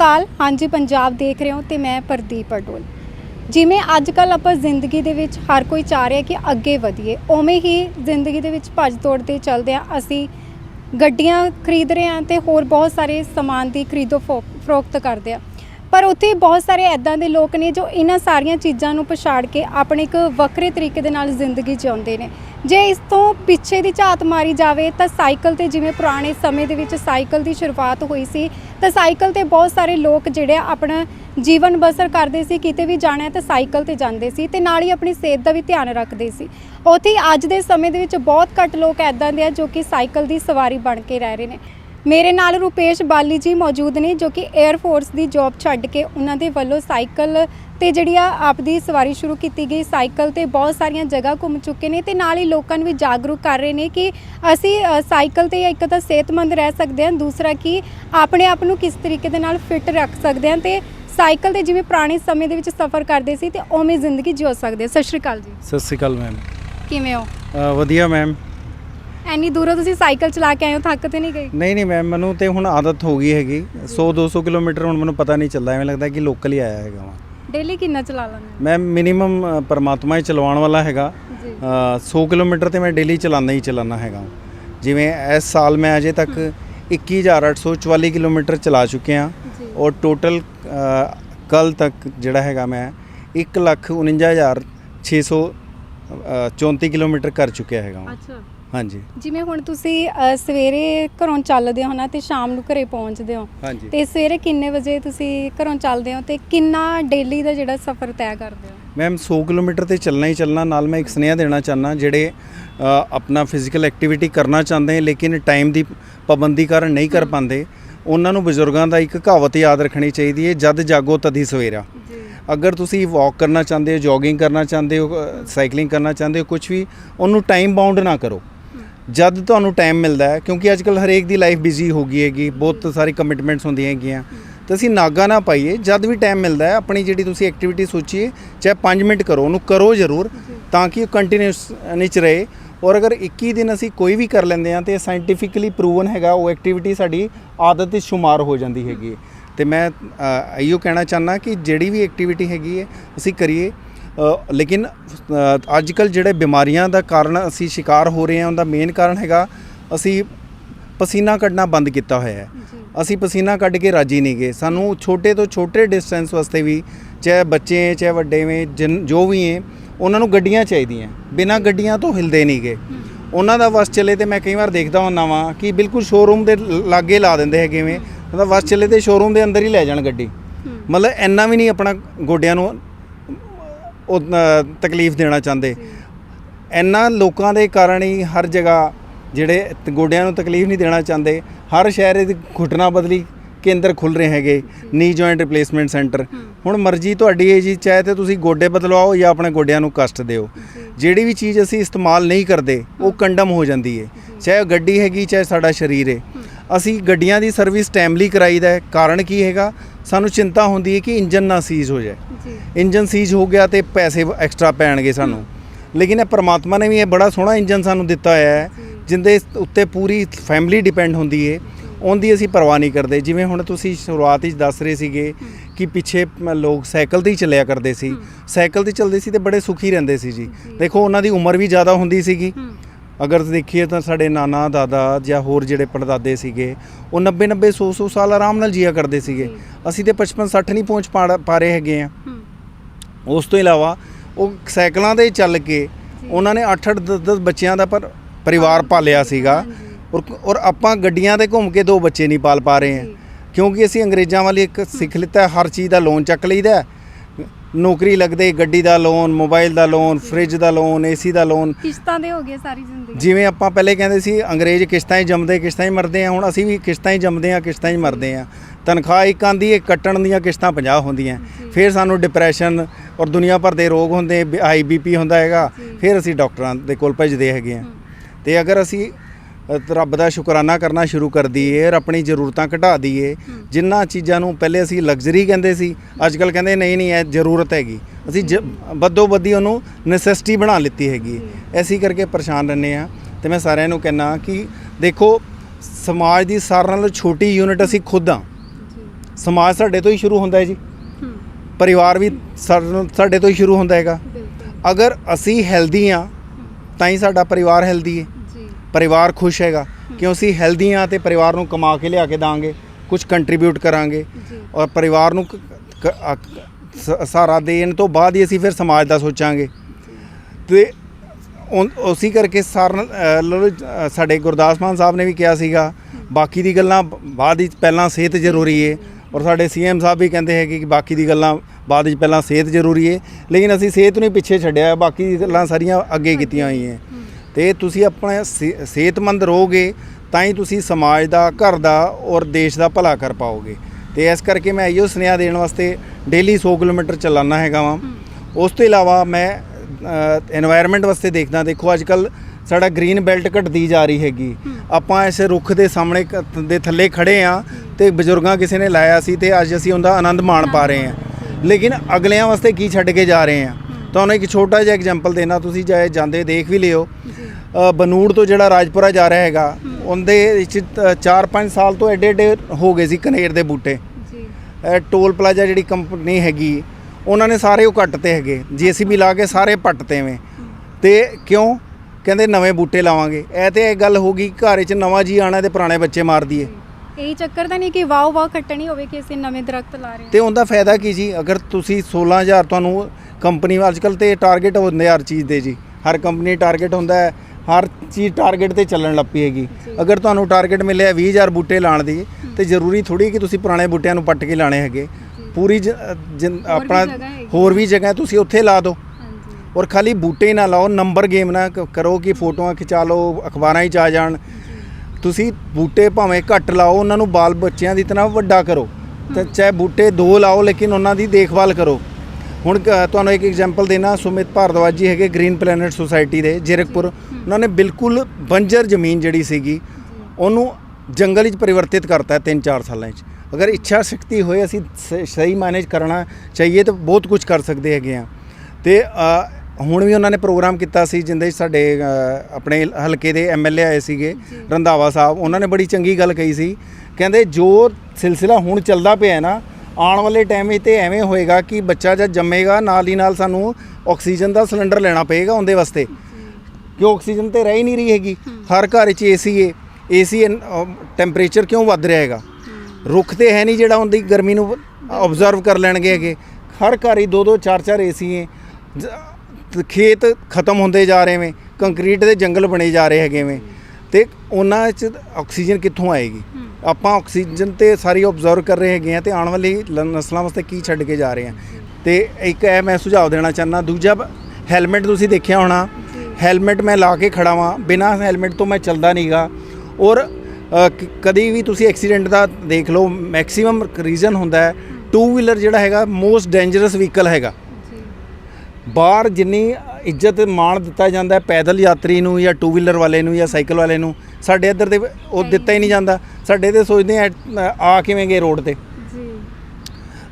ਸਾਲ ਹਾਂਜੀ, ਪੰਜਾਬ ਦੇਖ ਰਹੇ ਹੋ ਤੇ ਮੈਂ ਪ੍ਰਦੀਪ ਅਡੋਲ। ਜਿਵੇਂ ਅੱਜ ਕੱਲ ਆਪਾਂ ਜ਼ਿੰਦਗੀ ਦੇ ਵਿੱਚ ਹਰ ਕੋਈ ਚਾਹ ਰਿਹਾ ਕਿ ਅੱਗੇ ਵਧੀਏ, ਉਵੇਂ ਹੀ ਜ਼ਿੰਦਗੀ ਦੇ ਵਿੱਚ ਭੱਜ ਦੌੜ ਦੇ ਚੱਲਦੇ ਆ ਅਸੀਂ ਗੱਡੀਆਂ ਖਰੀਦ ਰਹੇ ਹਾਂ ਤੇ ਹੋਰ ਬਹੁਤ ਸਾਰੇ ਸਮਾਨ ਦੀ ਖਰੀਦੋ ਫੋ- ਫਰੋਖਤ ਕਰਦੇ ਆ ਪਰ ਉੱਥੇ ਬਹੁਤ ਸਾਰੇ ਐਦਾਂ ਦੇ ਲੋਕ ਨੇ ਜੋ ਇਹਨਾਂ ਸਾਰੀਆਂ ਚੀਜ਼ਾਂ ਨੂੰ ਪਛਾੜ ਕੇ ਆਪਣੇ ਇੱਕ ਵੱਖਰੇ ਤਰੀਕੇ ਦੇ ਨਾਲ ਜ਼ਿੰਦਗੀ ਜਿਉਂਦੇ ਨੇ। ਜੇ ਇਸ ਤੋਂ ਪਿੱਛੇ ਦੀ ਝਾਤ ਮਾਰੀ ਜਾਵੇ ਤਾਂ ਸਾਈਕਲ ਤੇ ਜਿਵੇਂ ਪੁਰਾਣੇ ਸਮੇਂ ਦੇ ਵਿੱਚ ਸਾਈਕਲ ਦੀ ਸ਼ੁਰੂਆਤ ਹੋਈ ਸੀ, ਤਾਂ ਸਾਈਕਲ ਤੇ ਬਹੁਤ ਸਾਰੇ ਲੋਕ ਜਿਹੜੇ ਆ ਆਪਣਾ ਜੀਵਨ ਬਸਰ ਕਰਦੇ ਸੀ, ਕਿਤੇ ਵੀ ਜਾਣਾ ਤਾਂ ਸਾਈਕਲ ਤੇ ਜਾਂਦੇ ਸੀ ਤੇ ਨਾਲ ਹੀ ਆਪਣੀ ਸਿਹਤ ਦਾ ਵੀ ਧਿਆਨ ਰੱਖਦੇ ਸੀ। ਉੱਥੇ ਹੀ ਅੱਜ ਦੇ ਸਮੇਂ ਦੇ ਵਿੱਚ ਬਹੁਤ ਘੱਟ ਲੋਕ ਐਦਾਂ ਦੇ ਆ ਜੋ ਕਿ ਸਾਈਕਲ ਦੀ ਸਵਾਰੀ ਬਣ ਕੇ ਰਹਿ ਰਹੇ ਨੇ। ਮੇਰੇ ਨਾਲ ਰੂਪੇਸ਼ ਬਾਲੀ ਜੀ ਮੌਜੂਦ ਨੇ ਜੋ ਕਿ 에ਅਰ ਫੋਰਸ ਦੀ ਜੌਬ ਛੱਡ ਕੇ ਉਹਨਾਂ ਦੇ ਵੱਲੋਂ ਸਾਈਕਲ ਤੇ ਜਿਹੜੀ ਆ ਆਪ ਦੀ ਸਵਾਰੀ ਸ਼ੁਰੂ ਕੀਤੀ ਗਈ। ਸਾਈਕਲ ਤੇ ਬਹੁਤ ਸਾਰੀਆਂ ਜਗ੍ਹਾ ਘੁੰਮ ਚੁੱਕੇ ਨੇ ਤੇ ਨਾਲ ਹੀ ਲੋਕਾਂ ਨੂੰ ਵੀ ਜਾਗਰੂਕ ਕਰ ਰਹੇ ਨੇ ਕਿ ਅਸੀਂ ਅ, ਸਾਈਕਲ ਤੇ ਇੱਕ ਤਾਂ ਸਿਹਤਮੰਦ ਰਹਿ ਸਕਦੇ ਹਾਂ ਦੂਸਰਾ ਕਿ ਆਪਣੇ ਆਪ ਨੂੰ ਕਿਸ ਤਰੀਕੇ ਦੇ ਨਾਲ ਫਿੱਟ ਰੱਖ ਸਕਦੇ ਹਾਂ ਤੇ ਸਾਈਕਲ ਤੇ ਜਿਵੇਂ ਪੁਰਾਣੇ ਸਮੇਂ ਦੇ ਵਿੱਚ ਸਫ਼ਰ ਕਰਦੇ ਸੀ ਤੇ ਉਵੇਂ ਜ਼ਿੰਦਗੀ ਜਿਉ ਸਕਦੇ ਹਾਂ। ਸਤਿ ਸ਼੍ਰੀ ਅਕਾਲ ਜੀ। ਸਤਿ ਸ਼੍ਰੀ ਅਕਾਲ ਮੈਮ। ਕਿਵੇਂ ਹੋ? ਵਧੀਆ ਮੈਮ। ਐਨੀ ਦੂਰੋਂ ਤੁਸੀਂ ਸਾਈਕਲ ਚਲਾ ਕੇ ਆਏ ਹੋ ਥੱਕ ਤੇ ਨਹੀਂ ਗਏ? ਨਹੀਂ ਨਹੀਂ ਮੈਮ ਮੈਨੂੰ ਤੇ ਹੁਣ ਆਦਤ ਹੋ ਗਈ ਹੈਗੀ। 100 200 ਕਿਲੋਮੀਟਰ ਹੁਣ ਮੈਨੂੰ ਪਤਾ ਨਹੀਂ ਚੱਲਦਾ ਐਵੇਂ ਲੱਗਦਾ ਕਿ ਲੋਕਲ ਹੀ ਆਇਆ ਹੈਗਾ ਵਾਂ। ਡੇਲੀ ਕਿੰਨਾ ਚਲਾ ਲੈਂਦੇ ਮੈਂ ਮਿਨੀਮਮ ਪਰਮਾਤਮਾ ਹੀ ਚਲਵਾਉਣ ਵਾਲਾ ਹੈਗਾ। ਹੋ? ਜੀ। ਅ, 100 ਕਿਲੋਮੀਟਰ ਤੇ ਮੈਂ ਡੇਲੀ ਚਲਾਉਂਦਾ ਹੀ ਚਲਾਉਂਦਾ ਹੈਗਾ ਜਿਵੇਂ ਇਸ ਸਾਲ ਮੈਂ ਅਜੇ ਤੱਕ 21844 ਕਿਲੋਮੀਟਰ ਚਲਾ ਚੁੱਕਿਆ ਜੀ। ਔਰ ਟੋਟਲ ਕੱਲ ਤੱਕ ਜਿਹੜਾ ਹੈਗਾ ਮੈਂ 144634 ਕਿਲੋਮੀਟਰ ਕਰ ਚੁੱਕਿਆ ਹੈਗਾ। ਅੱਛਾ। ਹਾਂਜੀ। ਜਿਵੇਂ ਹੁਣ ਤੁਸੀਂ ਅ, ਸਵੇਰੇ ਘਰੋਂ ਚੱਲਦੇ ਹੋ ਨਾ ਤੇ ਸ਼ਾਮ ਨੂੰ ਘਰੇ ਪਹੁੰਚਦੇ ਹੋ ਹਾਂਜੀ। ਤੇ ਸਵੇਰੇ ਕਿੰਨੇ ਵਜੇ ਤੁਸੀਂ ਘਰੋਂ ਚੱਲਦੇ ਹੋ ਤੇ ਕਿੰਨਾ ਡੇਲੀ ਦਾ ਜਿਹੜਾ ਸਫ਼ਰ ਤੈਅ ਕਰਦੇ ਹੋ? ਮੈਮ 100 ਕਿਲੋਮੀਟਰ ਤੇ ਚੱਲਣਾ ਹੀ ਚੱਲਣਾ ਨਾਲ ਮੈਂ ਇੱਕ ਸੁਨੇਹਾ ਦੇਣਾ ਚਾਹਨਾ ਜਿਹੜੇ ਅ, ਆਪਣਾ ਫਿਜ਼ੀਕਲ ਐਕਟੀਵਿਟੀ ਕਰਨਾ ਚਾਹੁੰਦੇ ਹੈ ਲੇਕਿਨ ਟਾਈਮ ਦੀ ਪਾਬੰਦੀ ਕਾਰਨ ਨਹੀਂ ਕਰ ਪਾਉਂਦੇ ਉਹਨਾਂ ਨੂੰ ਬਜ਼ੁਰਗਾਂ ਦਾ ਇੱਕ ਕਹਾਵਤ ਯਾਦ ਰੱਖਣੀ ਚਾਹੀਦੀ ਹੈ ਜਦ ਜਾਗੋ ਤਦੀ ਸਵੇਰਾ। ਜੀ। ਅਗਰ ਤੁਸੀਂ ਵਾਕ ਕਰਨਾ ਚਾਹੁੰਦੇ ਹੋ ਜੋਗਿੰਗ ਕਰਨਾ ਚਾਹੁੰਦੇ ਹੋ ਸਾਈਕਲਿੰਗ ਕਰਨਾ ਚਾਹੁੰਦੇ ਹੋ ਕੁਝ ਵੀ ਉਹਨੂੰ ਟਾਈਮ ਬਾਉਂਡ ਨਾ ਕਰੋ। ਜਦ ਤੁਹਾਨੂੰ ਟਾਈਮ ਮਿਲਦਾ ਹੈ ਕਿਉਂਕਿ ਅੱਜ ਕੱਲ ਹਰੇਕ ਦੀ ਲਾਈਫ ਬਿਜ਼ੀ ਹੋ ਗਈ ਹੈਗੀ ਬਹੁਤ ਸਾਰੀ ਕਮਿਟਮੈਂਟਸ ਹੁੰਦੀਆਂ ਹੈਗੀਆਂ। ਤਾਂ ਅਸੀਂ ਨਾਗਾ ਨਾ ਪਾਈਏ ਜਦ ਵੀ ਟਾਈਮ ਮਿਲਦਾ ਹੈ ਆਪਣੀ ਜਿਹੜੀ ਤੁਸੀਂ ਐਕਟੀਵਿਟੀ ਸੋਚੀਏ ਚਾਹੇ 5 ਮਿੰਟ ਕਰੋ ਉਹਨੂੰ ਕਰੋ ਜ਼ਰੂਰ ਤਾਂ ਕਿ ਉਹ ਕੰਟੀਨਿਊਸ ਨਿਚ ਰਹੇ। ਔਰ ਅਗਰ 21 ਦਿਨ ਅਸੀਂ ਕੋਈ ਵੀ ਕਰ ਲੈਂਦੇ ਹਾਂ ਤੇ ਸਾਇੰਟੀਫਿਕਲੀ ਪ੍ਰੂਵਨ ਹੈਗਾ ਉਹ ਐਕਟੀਵਿਟੀ ਸਾਡੀ ਆਦਤ ਵਿੱਚ ਸ਼ੁਮਾਰ ਹੋ ਜਾਂਦੀ ਹੈਗੀ ਹੈ। ਤੇ ਮੈਂ ਇਹੋ ਕਹਿਣਾ ਚਾਹਨਾ ਕਿ ਜਿਹੜੀ ਵੀ ਐਕਟੀਵਿਟੀ ਹੈਗੀ ਹੈ ਅਸੀਂ ਕਰੀਏ। ਲੇਕਿਨ ਅੱਜ ਕੱਲ ਜਿਹੜੇ ਬਿਮਾਰੀਆਂ ਦਾ ਕਾਰਨ ਅਸੀਂ ਸ਼ਿਕਾਰ ਹੋ ਰਹੇ ਹਾਂ ਉਹਦਾ ਮੇਨ ਕਾਰਨ ਹੈਗਾ ਅਸੀਂ ਪਸੀਨਾ ਕੱਢਣਾ ਬੰਦ ਕੀਤਾ ਹੋਇਆ ਹੈ। ਅਸੀਂ ਪਸੀਨਾ ਕੱਢ ਕੇ ਰਾਜੀ ਨਹੀਂ ਗਏ। ਸਾਨੂੰ ਛੋਟੇ ਤੋਂ ਛੋਟੇ ਡਿਸਟੈਂਸ ਵਾਸਤੇ ਵੀ ਚਾਹੇ ਬੱਚੇ ਚਾਹੇ ਵੱਡੇ ਵੇ ਜੋ ਵੀ ਹੈ ਉਹਨਾਂ ਨੂੰ ਗੱਡੀਆਂ ਚਾਹੀਦੀਆਂ ਬਿਨਾਂ ਗੱਡੀਆਂ ਤੋਂ ਹਿਲਦੇ ਨਹੀਂ ਗਏ। ਉਹਨਾਂ ਦਾ ਵਸ ਚੱਲੇ ਤੇ ਮੈਂ ਕਈ ਵਾਰ ਦੇਖਦਾ ਹੁੰਦਾ ਵਾਂ ਕਿ ਬਿਲਕੁਲ ਸ਼ੋਰੂਮ ਦੇ ਲਾਗੇ ਲਾ ਦਿੰਦੇ ਹੈਗੇ ਵੇਂ ਉਹਦਾ ਵਸ ਚੱਲੇ ਤੇ ਸ਼ੋਰੂਮ ਦੇ ਅੰਦਰ ਹੀ ਲੈ ਜਾਣ ਗੱਡੀ। ਮਤਲਬ ਇੰਨਾ ਵੀ ਨਹੀਂ ਆਪਣਾ ਗੋਡਿਆਂ ਨੂੰ ਉਹ ਤਕਲੀਫ ਦੇਣਾ ਚਾਹੁੰਦੇ। ਇੰਨਾ ਲੋਕਾਂ ਦੇ ਕਾਰਨ ਹੀ ਹਰ ਜਗ੍ਹਾ ਜਿਹੜੇ ਗੋਡਿਆਂ ਨੂੰ ਤਕਲੀਫ ਨਹੀਂ ਦੇਣਾ ਚਾਹੁੰਦੇ। ਹਰ ਸ਼ਹਿਰ ਦੇ ਘੁਟਨਾ ਬਦਲੀ ਕੇਂਦਰ ਖੁੱਲ ਰਹੇ ਹੈਗੇ ਨੀ ਜੁਆਇੰਟ ਰਿਪਲੇਸਮੈਂਟ ਸੈਂਟਰ ਹੁਣ ਮਰਜ਼ੀ ਤੁਹਾਡੀ ਹੈ ਜੀ ਚਾਹੇ ਤੇ ਤੁਸੀਂ ਗੋਡੇ ਬਦਲਵਾਓ ਜਾਂ ਆਪਣੇ ਗੋਡਿਆਂ ਨੂੰ ਕਸ਼ਟ ਦਿਓ। ਜਿਹੜੀ ਵੀ ਚੀਜ਼ ਅਸੀਂ ਇਸਤੇਮਾਲ ਨਹੀਂ ਕਰਦੇ ਉਹ ਕੰਡਮ ਹੋ ਜਾਂਦੀ ਹੈ ਚਾਹੇ ਗੱਡੀ ਹੈਗੀ ਚਾਹੇ ਸਾਡਾ ਸਰੀਰ ਹੈ। ਅਸੀਂ ਗੱਡੀਆਂ ਦੀ ਸਰਵਿਸ ਟਾਈਮਲੀ ਕਰਾਈਦਾ ਹੈ। ਕਾਰਨ ਕੀ ਹੈਗਾ? ਸਾਨੂੰ ਚਿੰਤਾ ਹੁੰਦੀ ਹੈ ਕਿ ਇੰਜਨ ਨਾ ਸੀਜ਼ ਹੋ ਜਾਏ। ਜੀ। ਇੰਜਨ ਸੀਜ਼ ਹੋ ਗਿਆ ਤੇ ਪੈਸੇ ਐਕਸਟਰਾ ਪੈਣਗੇ ਸਾਨੂੰ। ਲੇਕਿਨ ਇਹ ਪ੍ਰਮਾਤਮਾ ਨੇ ਵੀ ਇਹ ਬੜਾ ਸੋਹਣਾ ਇੰਜਨ ਸਾਨੂੰ ਦਿੱਤਾ ਹੋਇਆ ਹੈ ਜਿੰਦੇ ਉੱਤੇ ਪੂਰੀ ਫੈਮਿਲੀ ਡਿਪੈਂਡ ਹੁੰਦੀ ਹੈ। ਉਹਦੀ ਅਸੀਂ ਪਰਵਾਹ ਨਹੀਂ ਕਰਦੇ। ਜਿਵੇਂ ਹੁਣ ਤੁਸੀਂ ਸ਼ੁਰੂਆਤ ਵਿੱਚ ਦੱਸ ਰਹੇ ਸੀਗੇ ਕਿ ਪਿੱਛੇ ਲੋਕ ਸਾਈਕਲ ਤੇ ਹੀ ਚੱਲਿਆ ਕਰਦੇ ਸੀ। ਸਾਈਕਲ ਤੇ ਚੱਲਦੇ ਸੀ ਤੇ ਬੜੇ ਸੁਖੀ ਰਹਿੰਦੇ ਸੀ ਜੀ। ਦੇਖੋ ਉਹਨਾਂ ਦੀ ਉਮਰ ਵੀ ਜ਼ਿਆਦਾ ਹੁੰਦੀ ਸੀਗੀ। ਅਗਰ ਦੇਖੀਏ ਤਾਂ ਸਾਡੇ ਨਾਨਾ ਦਾਦਾ ਜਾਂ ਹੋਰ ਜਿਹੜੇ ਪੜਦਾਦੇ ਸੀਗੇ ਉਹ 90 90 100 100 ਸਾਲ ਆਰਾਮ ਨਾਲ ਜੀਆ ਕਰਦੇ ਸੀਗੇ। ਅਸੀਂ ਤੇ 55 60 ਨਹੀਂ ਪਹੁੰਚ ਪਾ ਰਹੇ ਹੈਗੇ ਆ। ਉਸ ਤੋਂ ਇਲਾਵਾ ਉਹ ਸਾਈਕਲਾਂ ਤੇ ਚੱਲ ਕੇ ਉਹਨਾਂ ਨੇ 8 8 10 10 ਬੱਚਿਆਂ ਦਾ ਪਰ ਪਰਿਵਾਰ ਪਾਲਿਆ ਸੀਗਾ। ਔਰ ਔਰ ਆਪਾਂ ਗੱਡੀਆਂ ਤੇ ਘੁੰਮ ਕੇ ਦੋ ਬੱਚੇ ਨਹੀਂ ਪਾਲ ਪਾ ਰਹੇ ਜੀ। ਕਿਉਂਕਿ ਅਸੀਂ ਅੰਗਰੇਜ਼ਾਂ ਵਾਲੀ ਇੱਕ ਸਿੱਖ ਲਿੱਤਾ ਹਰ ਚੀਜ਼ ਦਾ ਲੋਨ ਚੱਕ ਲਈਦਾ। ਨੌਕਰੀ ਲੱਗਦੇ ਗੱਡੀ ਦਾ ਲੋਨ ਮੋਬਾਈਲ ਦਾ ਲੋਨ ਫ੍ਰਿਜ ਦਾ ਲੋਨ ਏਸੀ ਦਾ ਲੋਨ ਕਿਸ਼ਤਾਂ ਦੇ ਹੋ ਗਏ ਸਾਰੀ ਜ਼ਿੰਦਗੀ। ਜਿਵੇਂ ਆਪਾਂ ਪਹਿਲੇ ਕਹਿੰਦੇ ਸੀ ਅੰਗਰੇਜ਼ ਕਿਸ਼ਤਾਂ ਹੀ ਜੰਮਦੇ ਕਿਸ਼ਤਾਂ ਹੀ ਮਰਦੇ ਆ ਹੁਣ ਅਸੀਂ ਵੀ ਕਿਸ਼ਤਾਂ ਹੀ ਜੰਮਦੇ ਆ ਕਿਸ਼ਤਾਂ ਹੀ ਮਰਦੇ ਆ। ਤਨਖਾਹ ਇੱਕ ਆਂਦੀ ਹੈ ਕੱਟਣ ਦੀਆਂ ਕਿਸ਼ਤਾਂ 50 ਹੁੰਦੀਆਂ। ਫਿਰ ਸਾਨੂੰ ਡਿਪਰੈਸ਼ਨ ਔਰ ਦੁਨੀਆ ਭਰ ਦੇ ਰੋਗ ਹੁੰਦੇ ਹਾਈ ਬੀਪੀ ਹੁੰਦਾ ਹੈਗਾ। ਫਿਰ ਅਸੀਂ ਡਾਕਟਰਾਂ ਦੇ ਕੋਲ ਭੱਜਦੇ ਹੈਗੇ ਆ। ਤੇ ਅਗਰ ਅਸੀਂ ਰੱਬ ਦਾ ਸ਼ੁਕਰਾਨਾ ਕਰਨਾ ਸ਼ੁਰੂ ਕਰ ਦਈਏ ਔਰ ਆਪਣੀ ਜ਼ਰੂਰਤਾਂ ਘਟਾ ਦਈਏ। ਜਿੰਨਾ ਚੀਜ਼ਾਂ ਨੂੰ ਪਹਿਲੇ ਅਸੀਂ ਲਗਜ਼ਰੀ ਕਹਿੰਦੇ ਸੀ ਅੱਜ ਕੱਲ ਕਹਿੰਦੇ ਨਹੀਂ ਨਹੀਂ ਇਹ ਜ਼ਰੂਰਤ ਹੈਗੀ। ਅਸੀਂ ਬੱਦੋ ਬੱਦੀ ਉਹਨੂੰ ਨੈਸੈਸਿਟੀ ਬਣਾ ਲਿੱਤੀ ਹੈਗੀ ਐਸੀ ਕਰਕੇ ਪਰੇਸ਼ਾਨ ਰਹਿੰਦੇ ਆ ਤੇ ਮੈਂ ਸਾਰਿਆਂ ਨੂੰ ਕਹਿਣਾ ਕਿ ਦੇਖੋ ਸਮਾਜ ਦੀ ਸਾਰਿਆਂ ਨਾਲੋਂ ਛੋਟੀ ਯੂਨਿਟ ਅਸੀਂ ਖੁਦ ਆ ਸਮਾਜ ਸਾਡੇ ਤੋਂ ਹੀ ਸ਼ੁਰੂ ਹੁੰਦਾ ਹੈ ਜੀ। ਪਰਿਵਾਰ ਵੀ ਸਾਡੇ ਤੋਂ ਹੀ ਸ਼ੁਰੂ ਹੁੰਦਾ ਹੈਗਾ। ਅਗਰ ਅਸੀਂ ਹੈਲਦੀ ਆ ਤਾਂ ਹੀ ਸਾਡਾ ਪਰਿਵਾਰ ਹੈਲਦੀ ਹੈ। ਪਰਿਵਾਰ ਖੁਸ਼ ਹੈਗਾ। ਕਿਉਂ ਅਸੀਂ ਹੈਲਦੀ ਆ ਤੇ ਪਰਿਵਾਰ ਨੂੰ ਕਮਾ ਕੇ ਲਿਆ ਕੇ ਦਾਂਗੇ ਕੁਝ ਕੰਟਰੀਬਿਊਟ ਕਰਾਂਗੇ। ਔਰ ਪਰਿਵਾਰ ਨੂੰ ਸਹਾਰਾ ਦੇਣ ਤੋਂ ਬਾਅਦ ਹੀ ਅਸੀਂ ਫਿਰ ਸਮਾਜ ਦਾ ਸੋਚਾਂਗੇ। ਤੇ ਉਸੀ ਕਰਕੇ ਸਰ ਅ, ਲਓ, ਅ, ਸਾਡੇ ਗੁਰਦਾਸ ਮਾਨ ਸਾਹਿਬ ਨੇ ਵੀ ਕਿਹਾ ਸੀਗਾ ਬਾਕੀ ਦੀ ਗੱਲਾਂ ਬਾਅਦ ਵਿੱਚ ਪਹਿਲਾਂ ਸਿਹਤ ਜ਼ਰੂਰੀ ਹੈ ਔਰ ਸਾਡੇ ਸੀਐਮ ਸਾਹਿਬ ਵੀ ਕਹਿੰਦੇ ਹੈਗੇ ਕਿ ਬਾਕੀ ਦੀ ਗੱਲਾਂ ਬਾਅਦ ਵਿੱਚ ਪਹਿਲਾਂ ਸਿਹਤ ਜ਼ਰੂਰੀ ਹੈ ਲੇਕਿਨ ਅਸੀਂ ਸਿਹਤ ਨੂੰ ਹੀ ਪਿੱਛੇ ਛੱਡਿਆ ਬਾਕੀ ਦੀ ਗੱਲਾਂ ਸਾਰੀਆਂ ਅੱਗੇ ਕੀਤੀਆਂ ਹੋਈਆਂ। ਤੇ ਤੁਸੀਂ ਆਪਣਾ ਸਿਹਤਮੰਦ ਰਹੋਗੇ ਤਾਂ ਹੀ ਤੁਸੀਂ ਸਮਾਜ ਦਾ ਘਰ ਦਾ ਔਰ ਦੇਸ਼ ਦਾ ਭਲਾ ਕਰ ਪਾਓਗੇ। ਤੇ ਇਸ ਕਰਕੇ ਮੈਂ ਇਹੋ ਸੁਨੇਹਾ ਦੇਣ ਵਾਸਤੇ ਡੇਲੀ 100 ਕਿਲੋਮੀਟਰ ਚੱਲਾਨਾ ਹੈਗਾ ਵਾਂ। ਉਸ ਤੋਂ ਇਲਾਵਾ ਮੈਂ এনवायरमेंट ਵਾਸਤੇ ਦੇਖਦਾ ਦੇਖੋ ਅੱਜ ਕੱਲ ਸਾਡਾ ਗ੍ਰੀਨ ਬੈਲਟ ਘਟਦੀ ਜਾ ਰਹੀ ਹੈਗੀ। ਆਪਾਂ ਇਸ ਰੁੱਖ ਦੇ ਸਾਹਮਣੇ ਦੇ ਥੱਲੇ ਖੜੇ ਆ ਤੇ ਬਜ਼ੁਰਗਾਂ ਕਿਸੇ ਨੇ ਲਾਇਆ ਸੀ ਤੇ ਅੱਜ ਅਸੀਂ ਉਹਦਾ ਆਨੰਦ ਮਾਣ ਪਾ ਰਹੇ ਆ। ਲੇਕਿਨ ਅਗਲਿਆਂ ਵਾਸਤੇ ਕੀ ਛੱਡ ਕੇ ਜਾ ਰਹੇ ਆ? ਤੁਹਾਨੂੰ ਇੱਕ ਛੋਟਾ ਜਿਹਾ ਐਗਜ਼ਾਮਪਲ ਦੇਣਾ ਤੁਸੀਂ ਜਾਏ ਜਾਂਦੇ ਦੇਖ ਵੀ ਲਿਓ। ਬਨੂੜ ਤੋਂ ਜਿਹੜਾ ਰਾਜਪੁਰਾ ਜਾ ਰਿਹਾ ਹੈਗਾ ਉਹਦੇ ਵਿੱਚ 4-5 ਸਾਲ ਤੋਂ ਐਡੇ ਐਡੇ ਹੋ ਗਏ ਸੀ ਕਨੇਰ ਦੇ ਬੂਟੇ। ਜੀ। ਟੋਲ ਪਲਾਜ਼ਾ ਜਿਹੜੀ ਕੰਪਨੀ ਹੈਗੀ ਉਹਨਾਂ ਨੇ ਸਾਰੇ ਉਹ ਕੱਟਤੇ ਹੈਗੇ ਜੀਸੀਬੀ ਲਾ ਕੇ ਸਾਰੇ ਪੱਟਤੇ ਵੇਂ ਤੇ ਕਿਉਂ? ਕਹਿੰਦੇ ਨਵੇਂ ਬੂਟੇ ਲਾਵਾਂਗੇ। ਇਹ ਤੇ ਇਹ ਗੱਲ ਹੋ ਗਈ ਘਰ 'ਚ ਨਵਾਂ ਜੀ ਆਣਾ ਤੇ ਪੁਰਾਣੇ ਬੱਚੇ ਮਾਰ ਦਈਏ। ਇਹ ਚੱਕਰ ਤਾਂ ਨਹੀਂ ਕਿ ਵਾਓ ਵਾਓ ਕੱਟਣੀ ਹੋਵੇ ਕਿ ਅਸੀਂ ਨਵੇਂ ਦਰਖਤ ਲਾ ਰਹੇ ਹਾਂ। ਤੇ ਉਹਦਾ ਫਾਇਦਾ ਕੀ ਜੀ? ਅਗਰ ਤੁਸੀਂ 16000 ਤੁਹਾਨੂੰ ਕੰਪਨੀ ਅੱਜਕੱਲ ਤੇ ਟਾਰਗੇਟ ਹੁੰਦੇ ਹਰ ਚੀਜ਼ ਦੇ ਜੀ। ਹਰ ਕੰਪਨੀ ਟਾਰਗੇਟ ਹੁੰਦਾ ਹੈ ਹਰ ਚੀਜ਼ ਟਾਰਗੇਟ ਤੇ ਚੱਲਣ ਲੱਗ ਪਈ ਹੈਗੀ। ਅਗਰ ਤੁਹਾਨੂੰ ਟਾਰਗੇਟ ਮਿਲਿਆ 20000 ਬੂਟੇ ਲਾਣ ਦੀ ਤੇ ਜ਼ਰੂਰੀ ਥੋੜੀ ਕਿ ਤੁਸੀਂ ਪੁਰਾਣੇ ਬੂਟਿਆਂ ਨੂੰ ਪੱਟ ਕੇ ਲਾਣੇ ਹੈਗੇ। ਪੂਰੀ ਜ- ਜਿਨ- ਆਪਣਾ ਜਗ੍ਹਾ ਹੈਗੀ। ਹੋਰ ਵੀ ਜਗ੍ਹਾ ਤੁਸੀਂ ਉੱਥੇ ਲਾ ਦਿਓ। ਹਾਂਜੀ। ਔਰ ਖਾਲੀ ਬੂਟੇ ਹੀ ਨਾ ਲਾਓ ਨੰਬਰ ਗੇਮ ਨਾ ਕ- ਕਰੋ ਕਿ ਫੋਟੋਆਂ ਖਿਚਾ ਲਓ ਅਖਬਾਰਾਂ 'ਚ ਆ ਜਾਣ ਤੁਸੀਂ ਬੂਟੇ ਭਾਵੇਂ ਘੱਟ ਲਾਓ, ਉਹਨਾਂ ਨੂੰ ਬਾਲ ਬੱਚਿਆਂ ਦੀ ਤਰ੍ਹਾਂ ਵੱਡਾ ਕਰੋ। ਤੇ ਚਾਹੇ ਬੂਟੇ ਦੋ ਲਾਓ, ਲੇਕਿਨ ਉਹਨਾਂ ਦੀ ਦੇਖਭਾਲ ਕਰੋ। ਹੁਣ ਕ- ਤੁਹਾਨੂੰ ਇੱਕ ਐਗਜ਼ਾਮਪਲ ਦੇਣਾ, ਸੁਮਿਤ ਭਾਰਦਵਾਜ ਜੀ ਹੈਗੇ ਗ੍ਰੀਨ ਪਲੈਨਟ ਸੁਸਾਇਟੀ ਦੇ, ਜੀਰਕਪੁਰ। ਉਹਨਾਂ ਨੇ ਬਿਲਕੁਲ ਬੰਜਰ ਜ਼ਮੀਨ ਜਿਹੜੀ ਸੀਗੀ, ਉਹਨੂੰ ਜੰਗਲ ਵਿੱਚ ਪਰਿਵਰਤਿਤ ਕਰਤਾ ਹੈ 3-4 ਸਾਲਾਂ 'ਚ ਅਗਰ ਇੱਛਾ ਸ਼ਕਤੀ ਹੋਏ, ਅਸੀਂ ਸ- ਸਹੀ ਮੈਨੇਜ ਕਰਨਾ ਚਾਹੀਏ, ਤਾਂ ਬਹੁਤ ਕੁਝ ਕਰ ਸਕਦੇ ਹੈਗੇ ਆ। ਤੇ ਹੁਣ ਵੀ ਉਹਨਾਂ ਨੇ ਪ੍ਰੋਗਰਾਮ ਕੀਤਾ ਸੀ ਜਿੰਦੇ 'ਚ ਸਾਡੇ ਆਪਣੇ ਹਲਕੇ ਦੇ ਐਮਐਲਏ ਆਏ ਸੀਗੇ ਰੰਧਾਵਾ ਸਾਹਿਬ ਉਹਨਾਂ ਨੇ ਬੜੀ ਚੰਗੀ ਗੱਲ ਕਹੀ ਸੀ। ਕਹਿੰਦੇ ਜੋ ਸਿਲਸਿਲਾ ਹੁਣ ਚੱਲਦਾ ਪਿਆ ਹੈ ਨਾ ਆਉਣ ਵਾਲੇ ਟਾਈਮ ਵਿੱਚ ਤੇ ਐਵੇਂ ਹੋਏਗਾ ਕਿ ਬੱਚਾ ਜਦ ਜੰਮੇਗਾ ਨਾਲ ਹੀ ਨਾਲ ਸਾਨੂੰ ਆਕਸੀਜਨ ਦਾ ਸਿਲੰਡਰ ਲੈਣਾ ਪਏਗਾ ਉਹਦੇ ਵਾਸਤੇ। ਕਿਉਂ ਆਕਸੀਜਨ ਤੇ ਰਹਿ ਨਹੀਂ ਰਹੀ ਹੈਗੀ? ਹਰ ਘਰ ਵਿੱਚ ਏਸੀ ਹੈ ਏਸੀ ਟੈਂਪਰੇਚਰ ਕਿਉਂ ਵੱਧ ਰਿਹਾ ਹੈਗਾ? ਰੁੱਖ ਤੇ ਹੈ ਨਹੀਂ ਜਿਹੜਾ ਉਹਦੀ ਗਰਮੀ ਨੂੰ ਆਬਜ਼ਰਵ ਕਰ ਲੈਣਗੇ ਹੈਗੇ। ਹਰ ਘਰ ਹੀ ਦੋ ਦੋ ਚਾਰ ਚਾਰ ਏਸੀ ਹੈ ਖੇਤ ਖਤਮ ਹੁੰਦੇ ਜਾ ਰਹੇ ਵੇਂ ਕੰਕਰੀਟ ਦੇ ਜੰਗਲ ਬਣੇ ਜਾ ਰਹੇ ਹੈਗੇ ਵੇਂ ਤੇ ਉਹਨਾਂ 'ਚ ਆਕਸੀਜਨ ਕਿੱਥੋਂ ਆਏਗੀ? ਆਪਾਂ ਆਕਸੀਜਨ ਤੇ ਸਾਰੀ ਆਬਜ਼ਰਵ ਕਰ ਰਹੇ ਹੈਗੇ ਆ ਤੇ ਆਉਣ ਵਾਲੀ ਨਸਲਾਂ ਵਾਸਤੇ ਕੀ ਛੱਡ ਕੇ ਜਾ ਰਹੇ ਆ। ਤੇ ਇੱਕ ਇਹ ਮੈਂ ਸੁਝਾਅ ਦੇਣਾ ਚਾਹੁੰਦਾ ਦੂਜਾ ਹੈਲਮਟ ਤੁਸੀਂ ਦੇਖਿਆ ਹੋਣਾ ਹੈਲਮਟ ਮੈਂ ਲਾ ਕੇ ਖੜਾ ਵਾਂ ਬਿਨਾਂ ਹੈਲਮਟ ਤੋਂ ਮੈਂ ਚੱਲਦਾ ਨਹੀਂਗਾ ਔਰ ਕਦੀ ਵੀ ਤੁਸੀਂ ਐਕਸੀਡੈਂਟ ਦਾ ਦੇਖ ਲਓ ਮੈਕਸਿਮਮ ਰੀਜ਼ਨ ਹੁੰਦਾ ਹੈ ਟੂ ਵੀਲਰ ਜਿਹੜਾ ਹੈਗਾ ਮੋਸਟ ਡੇਂਜਰਸ ਵਹੀਕਲ ਹੈਗਾ। ਬਾਹਰ ਜਿੰਨੀ ਇੱਜ਼ਤ ਮਾਣ ਦਿੱਤਾ ਜਾਂਦਾ ਹੈ ਪੈਦਲ ਯਾਤਰੀ ਨੂੰ ਜਾਂ ਟੂ ਵੀਲਰ ਵਾਲੇ ਨੂੰ ਜਾਂ ਸਾਈਕਲ ਵਾਲੇ ਨੂੰ ਸਾਡੇ ਇੱਧਰ ਦੇ ਉਹ ਦਿੱਤਾ ਹੀ ਨਹੀਂ ਜਾਂਦਾ। ਸਾਡੇ ਤੇ ਸੋਚਦੇ ਆ ਆ ਕਿਵੇਂ ਗਏ ਰੋਡ ਤੇ। ਜੀ।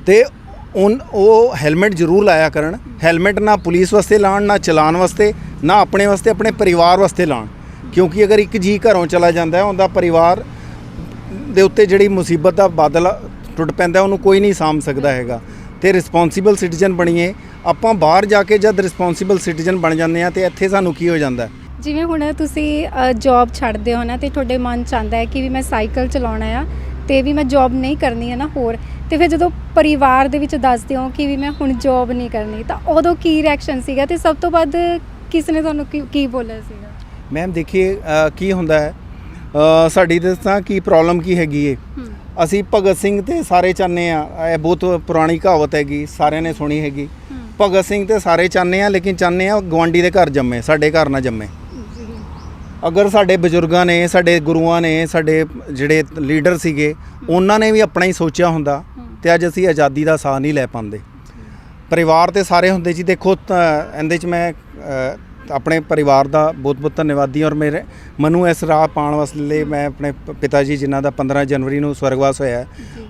ਤੇ ਉਨ ਉਹ ਹੈਲਮਟ ਜ਼ਰੂਰ ਲਾਇਆ ਕਰਨ। ਹੈਲਮਟ ਨਾ ਪੁਲਿਸ ਵਾਸਤੇ ਲਾਣ ਨਾ ਚਲਾਨ ਵਾਸਤੇ ਨਾ ਆਪਣੇ ਵਾਸਤੇ ਆਪਣੇ ਪਰਿਵਾਰ ਵਾਸਤੇ ਲਾਣ। ਕਿਉਂਕਿ ਅਗਰ ਇੱਕ ਜੀ ਘਰੋਂ ਚਲਾ ਜਾਂਦਾ ਹੈ ਉਹਦਾ ਪਰਿਵਾਰ ਦੇ ਉੱਤੇ ਜਿਹੜੀ ਮੁਸੀਬਤ ਦਾ ਬਾਦਲ ਟੁੱਟ ਪੈਂਦਾ ਉਹਨੂੰ ਕੋਈ ਨਹੀਂ ਸਾਂਭ ਸਕਦਾ ਹੈਗਾ। ਤੇ ਰਿਸਪੌਂਸਿਬਲ ਸਿਟੀਜ਼ਨ ਬਣੀਏ। ਆਪਾਂ ਬਾਹਰ ਜਾ ਕੇ ਜਦ ਰਿਸਪੌਂਸਿਬਲ ਸਿਟੀਜ਼ਨ ਬਣ ਜਾਂਦੇ ਆ ਤੇ ਇੱਥੇ ਸਾਨੂੰ ਕੀ ਹੋ ਜਾਂਦਾ? ਜਿਵੇਂ ਹੁਣ ਤੁਸੀਂ ਜੌਬ ਛੱਡਦੇ ਹੋ ਨਾ ਤੇ ਤੁਹਾਡੇ ਮਨ ਚ ਆਉਂਦਾ ਹੈ ਕਿ ਵੀ ਮੈਂ ਸਾਈਕਲ ਚਲਾਉਣਾ ਆ ਤੇ ਵੀ ਮੈਂ ਜੌਬ ਨਹੀਂ ਕਰਨੀ ਹੈ ਨਾ ਹੋਰ ਤੇ ਫਿਰ ਜਦੋਂ ਪਰਿਵਾਰ ਦੇ ਵਿੱਚ ਦੱਸਦੇ ਹੋ ਕਿ ਵੀ ਮੈਂ ਹੁਣ ਜੌਬ ਨਹੀਂ ਕਰਨੀ ਤਾਂ ਉਦੋਂ ਕੀ ਰਿਐਕਸ਼ਨ ਸੀਗਾ ਤੇ ਸਭ ਤੋਂ ਵੱਧ ਕਿਸ ਨੇ ਤੁਹਾਨੂੰ ਕੀ- ਕੀ ਬੋਲਿਆ ਸੀਗਾ? ਮੈਮ ਦੇਖੀਏ ਅ, ਕੀ ਹੁੰਦਾ ਹੈ? ਅ, ਸਾਡੀ ਦੱਸਾਂ ਕੀ ਪ੍ਰੋਬਲਮ ਕੀ ਹੈਗੀ ਏ? ਅਸੀਂ ਭਗਤ ਸਿੰਘ ਤੇ ਸਾਰੇ ਚਾਹੁੰਦੇ ਆ ਇਹ ਬਹੁਤ ਪੁਰਾਣੀ ਕਹਾਵਤ ਹੈਗੀ ਸਾਰਿਆਂ ਨੇ ਸੁਣੀ ਹੈਗੀ। ਭਗਤ ਸਿੰਘ ਤੇ ਸਾਰੇ ਚਾਹੁੰਦੇ ਆ ਲੇਕਿਨ ਚਾਹੁੰਦੇ ਆ ਗਵਾਂਡੀ ਦੇ ਘਰ ਜੰਮੇ ਸਾਡੇ ਘਰ ਨਾ ਜੰਮੇ। ਅਗਰ ਸਾਡੇ ਬਜ਼ੁਰਗਾਂ ਨੇ ਸਾਡੇ ਗੁਰੂਆਂ ਨੇ ਸਾਡੇ ਜਿਹੜੇ ਲੀਡਰ ਸੀਗੇ ਉਹਨਾਂ ਨੇ ਵੀ ਆਪਣਾ ਹੀ ਸੋਚਿਆ ਹੁੰਦਾ ਤੇ ਅੱਜ ਅਸੀਂ ਆਜ਼ਾਦੀ ਦਾ ਸਾਹ ਨਹੀਂ ਲੈ ਪਾਉਂਦੇ। ਪਰਿਵਾਰ ਤੇ ਸਾਰੇ ਹੁੰਦੇ ਜੀ ਦੇਖੋ ਇਹਦੇ ਚ ਮੈਂ ਆਪਣੇ ਪਰਿਵਾਰ ਦਾ ਬਹੁਤ ਬਹੁਤ ਧੰਨਵਾਦੀ ਔਰ ਮੇਰੇ ਮਨੂੰ ਇਸ ਰਾਹ ਪਾਉਣ ਵਾਸਤੇ ਮੈਂ ਆਪਣੇ ਪਿਤਾ ਜੀ ਜਿਨ੍ਹਾਂ ਦਾ 15 ਜਨਵਰੀ ਨੂੰ ਸਵਰਗਵਾਸ ਹੋਇਆ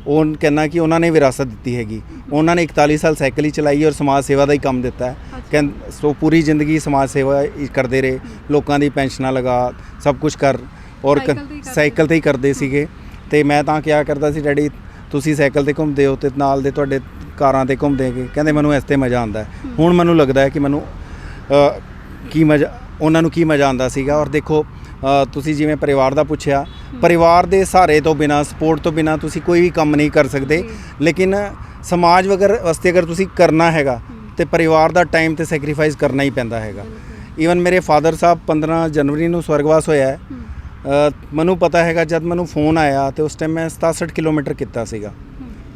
ਉਹ ਕਹਿੰਦਾ ਕਿ ਉਹਨਾਂ ਨੇ ਵਿਰਾਸਤ ਦਿੱਤੀ ਹੈਗੀ। ਉਹਨਾਂ ਨੇ 41 ਸਾਲ ਸਾਈਕਲ ਹੀ ਚਲਾਈ ਔਰ ਸਮਾਜ ਸੇਵਾ ਦਾ ਹੀ ਕੰਮ ਦਿੱਤਾ ਹੈ। ਸੋ ਪੂਰੀ ਜ਼ਿੰਦਗੀ ਸਮਾਜ ਸੇਵਾ ਹੀ ਕਰਦੇ ਰਹੇ ਲੋਕਾਂ ਦੀ ਪੈਨਸ਼ਨਾਂ ਲਗਾ ਸਭ ਕੁਝ ਕਰ ਔਰ ਸਾਈਕਲ ਤੇ ਹੀ ਕਰਦੇ ਸੀਗੇ। ਤੇ ਮੈਂ ਤਾਂ ਕਿਹਾ ਕਰਦਾ ਸੀ ਡੈਡੀ ਤੁਸੀਂ ਸਾਈਕਲ ਤੇ ਘੁੰਮਦੇ ਹੋ ਤੇ ਨਾਲ ਦੇ ਤੁਹਾਡੇ ਕਾਰਾਂ ਤੇ ਘੁੰਮਦੇ ਹੈਗੇ। ਕਹਿੰਦੇ ਮੈਨੂੰ ਇਸ ਤੇ ਮਜ਼ਾ ਆਉਂਦਾ ਹੁਣ ਮੈਨੂੰ ਲੱਗਦਾ ਹੈ ਕਿ ਮੈਨੂੰ ਕੀ ਮਜ਼ਾ ਉਹਨਾਂ ਨੂੰ ਕੀ ਮਜ਼ਾ ਆਉਂਦਾ ਸੀਗਾ ਔਰ ਦੇਖੋ ਤੁਸੀਂ ਜਿਵੇਂ ਪਰਿਵਾਰ ਦਾ ਪੁੱਛਿਆ ਪਰਿਵਾਰ ਦੇ ਸਹਾਰੇ ਤੋਂ ਬਿਨਾ ਸਪੋਰਟ ਤੋਂ ਬਿਨਾ ਤੁਸੀਂ ਕੋਈ ਵੀ ਕੰਮ ਨਹੀਂ ਕਰ ਸਕਦੇ। ਲੇਕਿਨ ਸਮਾਜ ਵਗਰ ਵਾਸਤੇ ਅਗਰ ਤੁਸੀਂ ਕਰਨਾ ਹੈਗਾ ਤੇ ਪਰਿਵਾਰ ਦਾ ਟਾਈਮ ਤੇ ਸੈਕਰੀਫਾਈਸ ਕਰਨਾ ਹੀ ਪੈਂਦਾ ਹੈਗਾ। ਈਵਨ ਮੇਰੇ ਫਾਦਰ ਸਾਹਿਬ 15 ਜਨਵਰੀ ਨੂੰ ਸਵਰਗਵਾਸ ਹੋਇਆ ਹੈ। ਮੈਨੂੰ ਪਤਾ ਹੈਗਾ ਜਦ ਮੈਨੂੰ ਫੋਨ ਆਇਆ ਤੇ ਉਸ ਟਾਈਮ ਮੈਂ 67 ਕਿਲੋਮੀਟਰ ਕੀਤਾ ਸੀਗਾ।